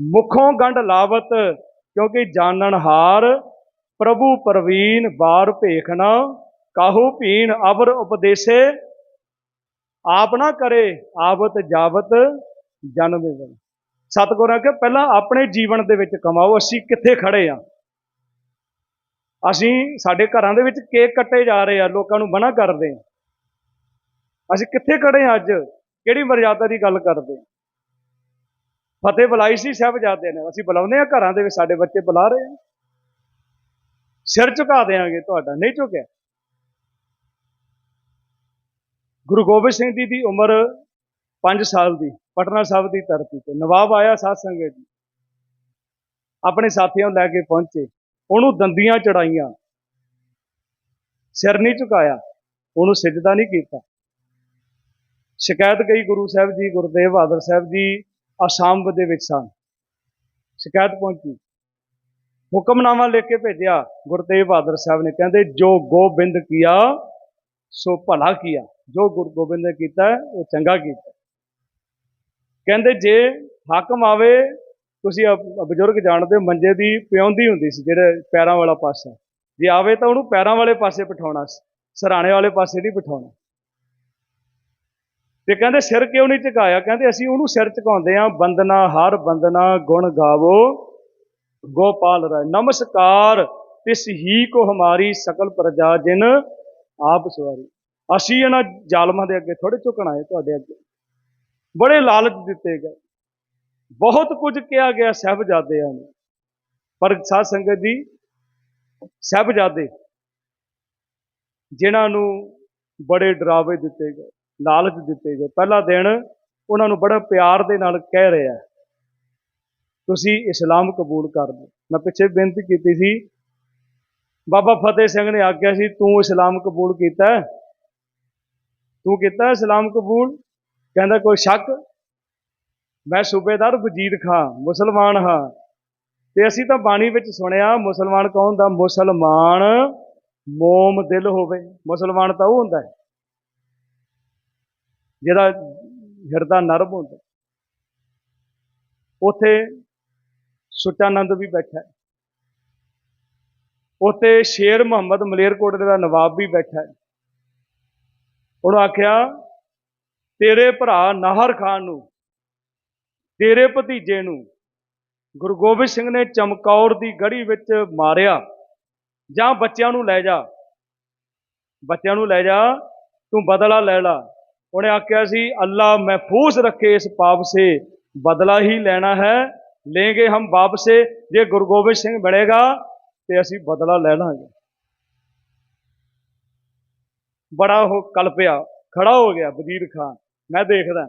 ਮੁਖੋਂ ਗੰਢ ਲਾਵਤ, ਕਿਉਂਕਿ ਜਾਣਨ ਹਾਰ, ਪ੍ਰਭੂ ਪ੍ਰਵੀਨ ਬਾਰ ਭੇਖਣਾ, ਕਾਹੂ ਭੀਣ ਅਵਰ ਉਪਦੇਸੇ, ਆਪ ਨਾ ਕਰੇ ਆਵਤ ਜਾਵਤ ਜਨਮ ਵੇਲੇ ਸਤਿਗੁਰਾਂ ਕਿ ਪਹਿਲਾਂ ਆਪਣੇ ਜੀਵਨ ਦੇ ਵਿੱਚ ਕਮਾਓ, ਅਸੀਂ ਕਿੱਥੇ ਖੜੇ ਆ? ਅਸੀਂ ਸਾਡੇ ਘਰਾਂ ਦੇ ਵਿੱਚ ਕੇਕ ਕੱਟੇ ਜਾ ਰਹੇ ਆ, ਲੋਕਾਂ ਨੂੰ ਮਨਾ ਕਰਦੇ ਆ। ਅਸੀਂ ਕਿੱਥੇ ਖੜੇ ਆ ਅੱਜ? ਕਿਹੜੀ ਮਰਿਆਦਾ ਦੀ ਗੱਲ ਕਰਦੇ ਫਤਿਹ ਬੁਲਾਈ ਸੀ, ਸਾਹਿਬਜ਼ਾਦੇ ਨੇ। ਅਸੀਂ ਬੁਲਾਉਂਦੇ ਆ ਘਰਾਂ ਦੇ ਵਿੱਚ, ਸਾਡੇ ਬੱਚੇ ਬੁਲਾ ਰਹੇ ਆ। ਸਿਰ ਝੁਕਾ ਦੇਾਂਗੇ ਤੁਹਾਡਾ, ਨਹੀਂ ਝੁਕਿਆ? ਗੁਰੂ ਗੋਬਿੰਦ ਸਿੰਘ ਜੀ ਦੀ ਉਮਰ 5 ਸਾਲ ਦੀ, ਪਟਨਾ ਸਾਹਿਬ ਦੀ ਧਰਤੀ ਤੇ। ਨਵਾਬ ਆਇਆ ਸਾਧ ਸੰਗਤ ਜੀ। ਆਪਣੇ ਸਾਥੀਆਂ ਨੂੰ ਲੈ ਕੇ ਪਹੁੰਚੇ। ਉਹਨੂੰ ਦੰਦੀਆਂ ਚੜਾਈਆਂ। ਸਿਰ ਨਹੀਂ ਝੁਕਾਇਆ। ਉਹਨੂੰ ਸਿਜਦਾ ਨਹੀਂ ਕੀਤਾ। ਸ਼ਿਕਾਇਤ ਗਈ ਗੁਰੂ ਸਾਹਿਬ ਜੀ, ਗੁਰਦੇਵ ਬਹਾਦਰ ਸਾਹਿਬ ਜੀ ਆਸਾਮ ਦੇ ਵਿੱਚ ਸਨ। ਸ਼ਿਕਾਇਤ ਪਹੁੰਚੀ। ਹੁਕਮਨਾਮਾ ਲਿਖ ਕੇ ਭੇਜਿਆ ਗੁਰਦੇਵ ਬਹਾਦਰ ਸਾਹਿਬ ਨੇ। ਕਹਿੰਦੇ, ਜੋ ਗੋਬਿੰਦ ਕੀਆ, ਸੋ ਭਲਾ ਕੀਆ। ਜੋ ਗੁਰੂ ਗੋਬਿੰਦ ਨੇ ਕੀਤਾ, ਉਹ ਚੰਗਾ ਕੀਤਾ। ਕਹਿੰਦੇ, ਜੇ ਹਾਕਮ ਆਵੇ, ਤੁਸੀਂ ਬਜ਼ੁਰਗ ਜਾਣਦੇ ਹੋ, ਮੰਜੇ ਦੀ ਪਿਉਂਦੀ ਹੁੰਦੀ ਸੀ, ਜਿਹੜੇ ਪੈਰਾਂ ਵਾਲਾ ਪਾਸਾ। ਜੇ ਆਵੇ ਤਾਂ ਉਹਨੂੰ ਪੈਰਾਂ ਵਾਲੇ ਪਾਸੇ ਬਿਠਾਉਣਾ ਸੀ, ਸਰਾਣੇ ਵਾਲੇ ਪਾਸੇ ਨਹੀਂ ਬਿਠਾਉਣਾ। ਤੇ ਕਹਿੰਦੇ ਸਿਰ ਕਿਉਂ ਨਹੀਂ ਝੁਕਾਇਆ? ਕਹਿੰਦੇ ਅਸੀਂ ਉਹਨੂੰ ਸਿਰ ਝੁਕਾਉਂਦੇ ਆ ਬੰਦਨਾ ਹਰ ਬੰਦਨਾ ਗੁਣ ਗਾਵੋ, ਗੋਪਾਲ ਰਾਏ। ਨਮਸਕਾਰ, ਤਿਸ ਹੀ ਕੋ ਹਮਾਰੀ ਸਕਲ ਪ੍ਰਜਾ ਜਿਨ ਆਪ ਸਵਾਰੀ। ਅਸੀਂ ਇਹਨਾਂ ਜ਼ਾਲਮਾਂ ਦੇ ਅੱਗੇ ਥੋੜੇ ਝੁਕਣਾ ਹੈ ਤੁਹਾਡੇ ਅੱਗੇ। ਬੜੇ ਲਾਲਚ ਦਿੱਤੇ ਗਏ। ਬਹੁਤ ਕੁਝ ਕਿਹਾ ਗਿਆ ਸਹਿਬਜ਼ਾਦਿਆਂ ਨੂੰ। ਪਰ ਸਾਧ ਸੰਗਤ ਜੀ, ਸਹਿਬਜ਼ਾਦੇ, ਜਿਨ੍ਹਾਂ ਨੂੰ ਬੜੇ ਡਰਾਵੇ ਦਿੱਤੇ ਗਏ। ਲਾਲਚ ਦਿੱਤੇ ਗਏ। ਪਹਿਲਾ ਦਿਨ ਉਹਨਾਂ ਨੂੰ ਬੜਾ ਪਿਆਰ ਦੇ ਨਾਲ ਕਹਿ ਰਿਹਾ ਤੁਸੀਂ ਇਸਲਾਮ ਕਬੂਲ ਕਰ ਲਓ। ਮੈਂ ਪਿੱਛੇ ਬੇਨਤੀ ਕੀਤੀ ਸੀ, ਬਾਬਾ ਫਤਿਹ ਸਿੰਘ ਨੇ ਆਖਿਆ ਸੀ, ਤੂੰ ਇਸਲਾਮ ਕਬੂਲ ਕੀਤਾ ਤੂੰ ਕੀਤਾ ਇਸਲਾਮ ਕਬੂਲ? ਕਹਿੰਦਾ, ਕੋਈ ਸ਼ੱਕ? ਮੈਂ ਸੂਬੇਦਾਰ ਵਜੀਦ ਖਾਂ, ਮੁਸਲਮਾਨ ਹਾਂ। ਤੇ ਅਸੀਂ ਤਾਂ ਬਾਣੀ ਵਿੱਚ ਸੁਣਿਆ, ਮੁਸਲਮਾਨ ਕੌਣ ਦਾ? ਮੁਸਲਮਾਨ ਮੋਮ ਦਿਲ ਹੋਵੇ। ਮੁਸਲਮਾਨ ਤਾਂ ਉਹ ਹੁੰਦਾ ਹੈ। ਜਿਹੜਾ ਹਿਰਦਾ ਨਰਮ ਹੁੰਦਾ। ਉਥੇ ਸੁਚਾਨੰਦ ਵੀ ਬੈਠਾ ਹੈ। ਉਥੇ ਸ਼ੇਰ ਮੁਹੰਮਦ ਮਲੇਰਕੋਟਲੇ ਦਾ ਨਵਾਬ ਵੀ ਬੈਠਾ ਹੈ। ਉਹਨੂੰ ਆਖਿਆ, ਤੇਰੇ ਭਰਾ ਨਾਹਰ ਖਾਨ ਨੂੰ, ਤੇਰੇ ਭਤੀਜੇ ਨੂੰ ਗੁਰੂ ਗੋਬਿੰਦ ਸਿੰਘ ਨੇ ਚਮਕੌਰ ਦੀ ਗੜੀ ਵਿੱਚ ਮਾਰਿਆ। ਜਾਂ ਬੱਚਿਆਂ ਨੂੰ ਲੈ ਜਾ। ਬੱਚਿਆਂ ਨੂੰ ਲੈ ਜਾ, ਤੂੰ ਬਦਲਾ ਲੈ ਲਾ। ਉਹਨੇ ਆਖਿਆ ਸੀ, ਅੱਲਾ ਮਹਿਫੂਜ਼ ਰੱਖੇ ਇਸ ਪਾਪ ਸੇ, ਬਦਲਾ ਹੀ ਲੈਣਾ ਹੈ। ਲੇਗੇ ਹਮ ਵਾਪਸੇ ਜੇ ਗੁਰੂ ਗੋਬਿੰਦ ਸਿੰਘ ਬਣੇਗਾ, ਤੇ ਅਸੀਂ ਬਦਲਾ ਲੈ ਲਾਂਗੇ। ਬੜਾ ਉਹ ਕਲਪਿਆ ਖੜਾ ਹੋ ਗਿਆ ਵਜ਼ੀਰ ਖਾਨ। ਮੈਂ ਦੇਖਦਾ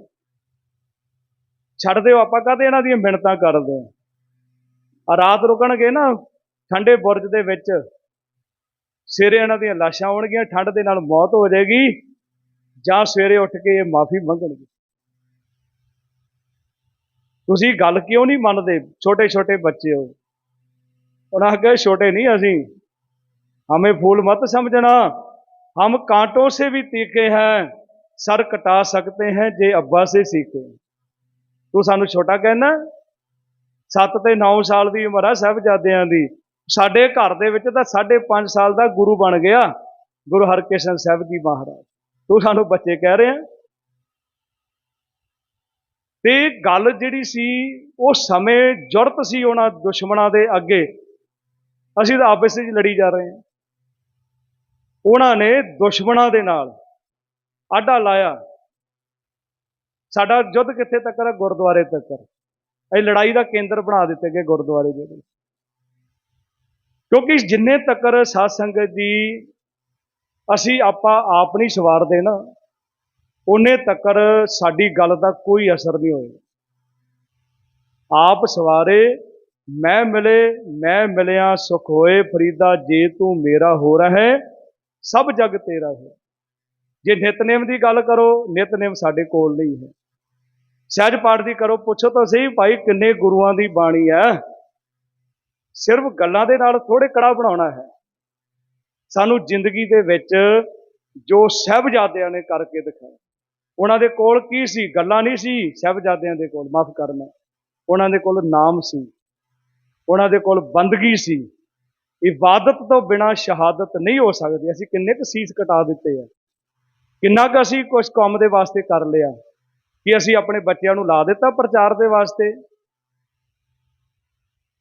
ਛੱਡ ਦਿਓ, ਆਪਾਂ ਕਾਹਦੇ ਇਹਨਾਂ ਦੀਆਂ ਮਿਹਨਤਾਂ ਕਰਦੇ ਆ ਆ ਰਾਤ ਰੁਕਣਗੇ ਨਾ, ਠੰਡੇ ਬੁਰਜ ਦੇ ਵਿੱਚ, ਸਿਰੇ ਇਹਨਾਂ ਦੀਆਂ ਲਾਸ਼ਾਂ ਆਉਣਗੀਆਂ, ਠੰਡ ਦੇ ਨਾਲ ਮੌਤ ਹੋ ਜਾਏਗੀ। ਜਾਂ ਸਵੇਰੇ ਉੱਠ ਕੇ ਇਹ ਮਾਫੀ ਮੰਗਣਗੇ। ਤੁਸੀਂ ਗੱਲ ਕਿਉਂ ਨਹੀਂ ਮੰਨਦੇ? ਛੋਟੇ ਛੋਟੇ ਬੱਚੇ ਹੋ। ਉਹਨਾਂ ਕਹੇ ਛੋਟੇ ਨਹੀਂ ਅਸੀਂ। ਹਮੇ ਫੂਲ ਮਤ ਸਮਝਣਾ। ਹਮ ਕਾਂਟੋਂ ਸੇ ਵੀ ਤੀਕੇ ਹੈ। ਸਰ ਕਟਾ ਸਕਦੇ ਹੈ ਜੇ ਅੱਬਾ ਸੇ ਸਿੱਖੇ ਤੂੰ ਸਾਨੂੰ ਛੋਟਾ ਕਹਿਣਾ? ਸੱਤ ਤੇ ਨੌ ਸਾਲ ਦੀ ਉਮਰ ਆ ਸਹਿਬਜ਼ਾਦਿਆਂ ਦੀ। ਸਾਡੇ ਘਰ ਦੇ ਵਿੱਚ ਤਾਂ 5.5 ਸਾਲ ਦਾ ਗੁਰੂ ਬਣ ਗਿਆ। ਗੁਰੂ ਹਰਕ੍ਰਿਸ਼ਨ ਸਾਹਿਬ ਜੀ ਮਹਾਰਾਜ। ਤੂੰ ਸਾਨੂੰ ਬੱਚੇ ਕਹਿ ਰਿਹਾ। ਤੇ ਗੱਲ ਜਿਹੜੀ ਸੀ, ਉਹ ਸਮੇਂ ਜੁਰਤ ਸੀ ਉਹਨਾਂ ਦੁਸ਼ਮਣਾਂ ਦੇ ਅੱਗੇ। ਅਸੀਂ ਤਾਂ ਆਪਸ ਵਿੱਚ ਲੜੀ ਜਾ ਰਹੇ ਹਾਂ। ਉਹਨਾਂ ਨੇ ਦੁਸ਼ਮਣਾਂ ਦੇ ਨਾਲ ਆਡਾ ਲਾਇਆ। ਸਾਡਾ ਯੁੱਧ ਕਿੱਥੇ ਤੱਕ ਹੈ? ਗੁਰਦੁਆਰੇ ਤੱਕ ਇਹ ਲੜਾਈ ਦਾ ਕੇਂਦਰ ਬਣਾ ਦਿੱਤੇ ਗਏ ਗੁਰਦੁਆਰੇ ਜਿਹੜੇ ਕਿਉਂਕਿ ਜਿੰਨੇ ਤੱਕ ਸਾਧ ਸੰਗਤ ਦੀ ਅਸੀਂ ਆਪਾਂ ਆਪ ਨਹੀਂ ਸਵਾਰਦੇ ਨਾ, ਉਹਨੇ ਤੱਕ ਸਾਡੀ ਗੱਲ ਦਾ ਕੋਈ ਅਸਰ ਨਹੀਂ ਹੋਏਗਾ ਆਪ ਸਵਾਰੇ, ਮੈਂ ਮਿਲੇ, ਮੈਂ ਮਿਲਿਆ ਸੁਖ ਹੋਏ, ਫਰੀਦਾ ਜੇ ਤੂੰ ਮੇਰਾ ਹੋ ਹੈ ਸਭ ਜਗ ਤੇਰਾ ਹੈ। ਜੇ ਨਿਤਨੇਮ ਦੀ ਗੱਲ ਕਰੋ ਨਿਤਨੇਮ ਸਾਡੇ ਕੋਲ ਨਹੀਂ ਹੈ। ਸਹਿਜ ਪਾਠ ਦੀ ਕਰੋ, ਪੁੱਛੋ ਤਾਂ ਸਹੀ, ਭਾਈ ਕਿੰਨੇ ਗੁਰੂਆਂ ਦੀ ਬਾਣੀ ਹੈ। ਸਿਰਫ ਗੱਲਾਂ ਦੇ ਨਾਲ ਥੋੜੇ ਕੜਾ ਬਣਾਉਣਾ ਹੈ। ਸਾਨੂੰ ਜ਼ਿੰਦਗੀ ਦੇ ਵਿੱਚ ਜੋ ਸਹਿਬਜ਼ਾਦਿਆਂ ਨੇ ਕਰਕੇ ਦਿਖਾਇਆ। ਉਹਨਾਂ ਦੇ ਕੋਲ ਕੀ ਸੀ? ਗੱਲਾਂ ਨਹੀਂ ਸੀ। ਸਹਿਬਜ਼ਾਦਿਆਂ ਦੇ ਕੋਲ ਮਾਫ ਕਰਨਾ। ਉਹਨਾਂ ਦੇ ਕੋਲ ਨਾਮ ਸੀ। ਉਹਨਾਂ ਦੇ ਕੋਲ ਬੰਦਗੀ ਸੀ। ਇਬਾਦਤ ਤੋਂ ਬਿਨਾ ਸ਼ਹਾਦਤ ਨਹੀਂ ਹੋ ਸਕਦੀ। ਅਸੀਂ ਕਿੰਨੇ ਕੁ ਸੀਸ ਕਟਾ ਦਿੱਤੇ ਆ। ਕਿੰਨਾ ਕੁ ਅਸੀਂ ਕੁਝ ਕੰਮ ਦੇ ਵਾਸਤੇ ਕਰ ਲਿਆ। ਕਿ ਅਸੀਂ ਆਪਣੇ ਬੱਚਿਆਂ ਨੂੰ ਲਾ ਦਿੱਤਾ ਪ੍ਰਚਾਰ ਦੇ ਵਾਸਤੇ।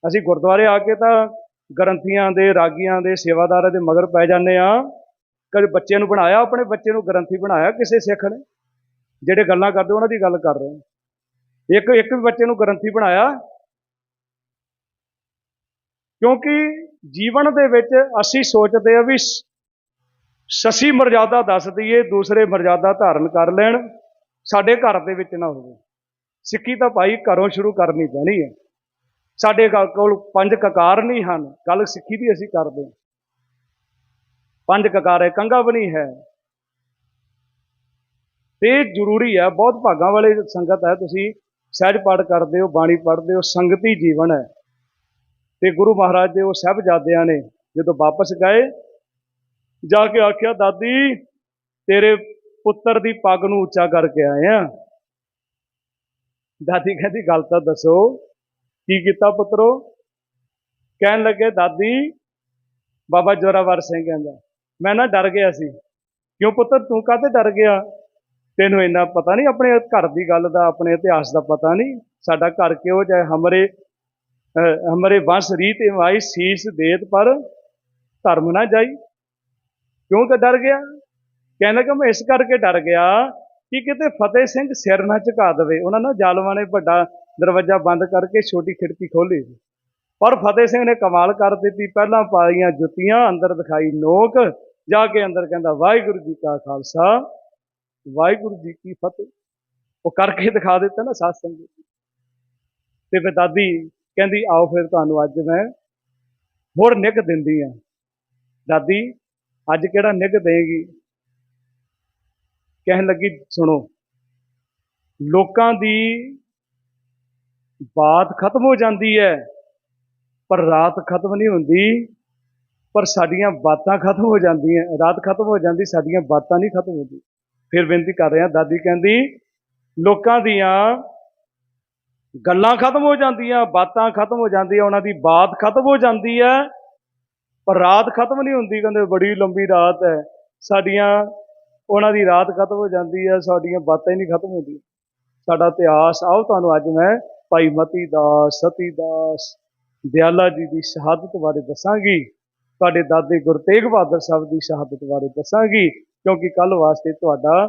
ਅਸੀਂ ਗੁਰਦੁਆਰੇ ਆ ਕੇ ਤਾਂ ਗ੍ਰੰਥੀਆਂ ਦੇ, ਰਾਗੀਆਂ ਦੇ, ਸੇਵਾਦਾਰਾਂ ਦੇ ਮਗਰ ਪੈ ਜਾਂਦੇ ਆ ਕਦੇ ਬੱਚੇ ਨੂੰ ਬਣਾਇਆ, ਆਪਣੇ ਬੱਚੇ ਨੂੰ ਗ੍ਰੰਥੀ ਬਣਾਇਆ ਕਿਸੇ ਸਿੱਖ ਨੇ? ਜਿਹੜੇ ਗੱਲਾਂ ਕਰਦੇ, ਉਹਨਾਂ ਦੀ ਗੱਲ ਕਰ ਰਹੇ ਇੱਕ ਇੱਕ ਵੀ ਬੱਚੇ ਨੂੰ ਗ੍ਰੰਥੀ ਬਣਾਇਆ। ਕਿਉਂਕਿ ਜੀਵਨ ਦੇ ਵਿੱਚ ਅਸੀਂ ਸੋਚਦੇ ਆ ਵੀ ਸ- ਸਸੀ ਮਰਜ਼ਾਦਾ ਦੱਸ ਦਈਏ, ਦੂਸਰੇ ਮਰਜ਼ਾਦਾ ਧਾਰਨ ਕਰ ਲੈਣ। ਸਾਡੇ ਘਰ ਦੇ ਵਿੱਚ ਨਾ ਹੋਵੇ। ਸਿੱਖੀ ਤਾਂ ਭਾਈ ਘਰੋਂ ਸ਼ੁਰੂ ਕਰਨੀ ਪੈਣੀ ਹੈ। ਸਾਡੇ ਕੋਲ ਪੰਜ ਕਕਾਰ ਨਹੀਂ ਹਨ। ਗੱਲ ਸਿੱਖੀ ਦੀ ਅਸੀਂ ਕਰਦੇ ਹਾਂ। ਪੰਜ ਕਕਾਰ ਹੈ, ਕੰਗਾ ਵੀ ਨਹੀਂ ਹੈ। ਤੇ ਜ਼ਰੂਰੀ ਹੈ, ਬਹੁਤ ਭਾਗਾਂ ਵਾਲੇ ਸੰਗਤ ਹੈ, ਤੁਸੀਂ ਸਹਿਜ ਪਾਠ ਕਰਦੇ ਹੋ, ਬਾਣੀ ਪੜ੍ਹਦੇ ਹੋ, ਸੰਗਤੀ ਜੀਵਨ ਹੈ। ਤੇ ਗੁਰੂ ਮਹਾਰਾਜ ਦੇ ਉਹ ਸਾਹਿਬਜ਼ਾਦਿਆਂ ਨੇ ਜਦੋਂ ਵਾਪਸ ਗਏ, ਜਾ ਕੇ ਆਖਿਆ, ਦਾਦੀ, ਤੇਰੇ ਪੁੱਤਰ ਦੀ ਪੱਗ ਨੂੰ ਉੱਚਾ ਕਰਕੇ ਆਏ ਆ। ਦਾਦੀ ਕਹਿੰਦੀ, ਗੱਲ ਤਾਂ ਦੱਸੋ ਕੀ ਕੀਤਾ ਪੁੱਤਰੋ? ਕਹਿਣ ਲੱਗੇ, ਦਾਦੀ, ਬਾਬਾ ਜੋਰਾਵਰ ਸਿੰਘ ਕਹਿੰਦਾ, ਮੈਂ ਨਾ ਡਰ ਗਿਆ ਸੀ। ਕਿਉਂ ਪੁੱਤਰ, ਤੂੰ ਕਾਹਤੇ ਡਰ ਗਿਆ? ਤੈਨੂੰ ਇੰਨਾ ਪਤਾ ਨਹੀਂ ਆਪਣੇ ਘਰ ਦੀ ਗੱਲ ਦਾ, ਆਪਣੇ ਇਤਿਹਾਸ ਦਾ ਪਤਾ ਨਹੀਂ? ਸਾਡਾ ਘਰ ਕਿਉਂ ਜਾਏ ਹਮਰੇ ਹਮਰੇ ਵੰਸ਼ ਰੀਤ ਇਮਾਈ ਸੀਸ ਦੇਤ ਪਰ ਧਰਮ ਨਾ ਜਾਈ। ਕਿਉਂ ਕਿ ਡਰ ਗਿਆ? ਕਹਿਣ ਲੱਗਾ, ਮੈਂ ਇਸ ਕਰਕੇ ਡਰ ਗਿਆ ਕਿ ਕਿਤੇ ਫਤਿਹ ਸਿੰਘ ਸਿਰ ਨਾ ਝੁਕਾ ਦੇਵੇ। ਉਹਨਾਂ ਨੇ ਜ਼ਾਲਮਾਂ ਨੇ ਵੱਡਾ ਦਰਵਾਜ਼ਾ ਬੰਦ ਕਰਕੇ ਛੋਟੀ ਖਿੜਕੀ ਖੋਲੀ ਪਰ ਫਤਿਹ ਸਿੰਘ ਨੇ ਕਮਾਲ ਕਰ ਦਿੱਤੀ। ਪਹਿਲਾਂ ਪਾਈਆਂ ਜੁੱਤੀਆਂ, ਅੰਦਰ ਦਿਖਾਈ ਨੋਕ, ਜਾ ਕੇ ਅੰਦਰ ਕਹਿੰਦਾ, ਵਾਹਿਗੁਰੂ ਜੀ ਕਾ ਖਾਲਸਾ, ਵਾਹਿਗੁਰੂ ਜੀ ਕੀ ਫਤਿਹ। ਉਹ ਕਰਕੇ ਦਿਖਾ ਦਿੱਤਾ ਨਾ ਸਾਧ ਸੰਗਤ ਤੇ ਫਿਰ ਦਾਦੀ ਕਹਿੰਦੀ, ਆਓ ਫਿਰ ਤੁਹਾਨੂੰ ਅੱਜ ਮੈਂ ਹੋਰ ਨਿੱਘ ਦਿੰਦੀ ਆ। ਦਾਦੀ, ਅੱਜ ਕਿਹੜਾ ਨਿੱਘ ਦੇਗੀ? ਕਹਿਣ ਲੱਗੀ, ਸੁਣੋ, ਲੋਕਾਂ ਦੀ ਬਾਤ ਖਤਮ ਹੋ ਜਾਂਦੀ ਹੈ, ਪਰ ਰਾਤ ਖਤਮ ਨਹੀਂ ਹੁੰਦੀ, ਪਰ ਸਾਡੀਆਂ ਬਾਤਾਂ ਖਤਮ ਹੋ ਜਾਂਦੀਆਂ, ਰਾਤ ਖਤਮ ਹੋ ਜਾਂਦੀ, ਸਾਡੀਆਂ ਬਾਤਾਂ ਨਹੀਂ ਖਤਮ ਹੁੰਦੀ। ਫਿਰ ਬੇਨਤੀ ਕਰ ਰਿਹਾ ਦਾਦੀ ਕਹਿੰਦੀ, ਲੋਕਾਂ ਦੀਆਂ ਗੱਲਾਂ ਖਤਮ ਹੋ ਜਾਂਦੀਆਂ, ਬਾਤਾਂ ਖਤਮ ਹੋ ਜਾਂਦੀਆਂ, ਉਹਨਾਂ ਦੀ ਬਾਤ ਖਤਮ ਹੋ ਜਾਂਦੀ ਹੈ, ਪਰ ਰਾਤ ਖਤਮ ਨਹੀਂ ਹੁੰਦੀ, ਕਹਿੰਦੇ ਬੜੀ ਲੰਬੀ ਰਾਤ ਹੈ। ਸਾਡੀਆਂ, ਉਹਨਾਂ ਦੀ ਰਾਤ ਖਤਮ ਹੋ ਜਾਂਦੀ ਹੈ, ਸਾਡੀਆਂ ਬਾਤਾਂ ਹੀ ਨਹੀਂ ਖਤਮ ਹੁੰਦੀਆਂ। ਸਾਡਾ ਇਤਿਹਾਸ, ਆਓ ਤੁਹਾਨੂੰ ਅੱਜ ਮੈਂ ਭਾਈ ਮਤੀ ਦਾਸ ਸਤੀ ਦਾਸ ਦਿਆਲਾ ਜੀ ਦੀ ਸ਼ਹਾਦਤ ਬਾਰੇ ਦੱਸਾਂਗੀ। ਤੁਹਾਡੇ ਦਾਦੇ ਗੁਰੂ ਤੇਗ ਬਹਾਦਰ ਸਾਹਿਬ ਦੀ ਸ਼ਹਾਦਤ ਬਾਰੇ ਦੱਸਾਂਗੀ, ਕਿਉਂਕਿ ਕੱਲ ਵਾਸਤੇ ਤੁਹਾਡਾ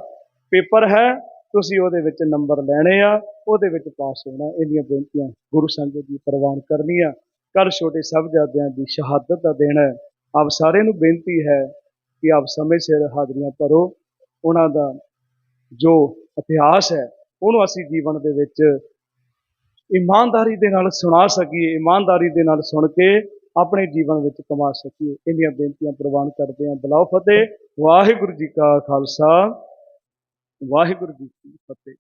ਪੇਪਰ ਹੈ। ਤੁਸੀਂ ਉਹਦੇ ਵਿੱਚ ਨੰਬਰ ਲੈਣੇ ਆ, ਉਹਦੇ ਵਿੱਚ ਪਾਸ ਹੋਣਾ। ਇਹਦੀਆਂ ਬੇਨਤੀਆਂ ਗੁਰੂ ਸੰਗਤ ਦੀ ਪ੍ਰਵਾਨ ਕਰਨੀਆਂ। ਕੱਲ ਛੋਟੇ ਸਾਹਿਬਜ਼ਾਦਿਆਂ ਦੀ ਸ਼ਹਾਦਤ ਦਾ ਦਿਨ ਹੈ। ਆਪ ਸਾਰਿਆਂ ਨੂੰ ਬੇਨਤੀ ਹੈ ਕਿ ਆਪ ਸਮੇਂ ਸਿਰ ਹਾਜ਼ਰੀਆਂ ਭਰੋ। ਉਹਨਾਂ ਦਾ ਜੋ ਇਤਿਹਾਸ ਹੈ, ਉਹਨੂੰ ਅਸੀਂ ਜੀਵਨ ਦੇ ਵਿੱਚ ਇਮਾਨਦਾਰੀ ਦੇ ਨਾਲ ਸੁਣਾ ਸਕੀਏ, ਇਮਾਨਦਾਰੀ ਦੇ ਨਾਲ ਸੁਣ ਕੇ ਆਪਣੇ ਜੀਵਨ ਵਿੱਚ ਕਮਾ ਸਕੀਏ। ਇਹਦੀਆਂ ਬੇਨਤੀਆਂ ਪ੍ਰਵਾਨ ਕਰਦੇ ਹਾਂ। ਬਲਾਉ ਫਤਿਹ। ਵਾਹਿਗੁਰੂ ਜੀ ਕਾ ਖਾਲਸਾ। ਵਾਹਿਗੁਰੂ ਜੀ ਕੀ ਫਤਿਹ।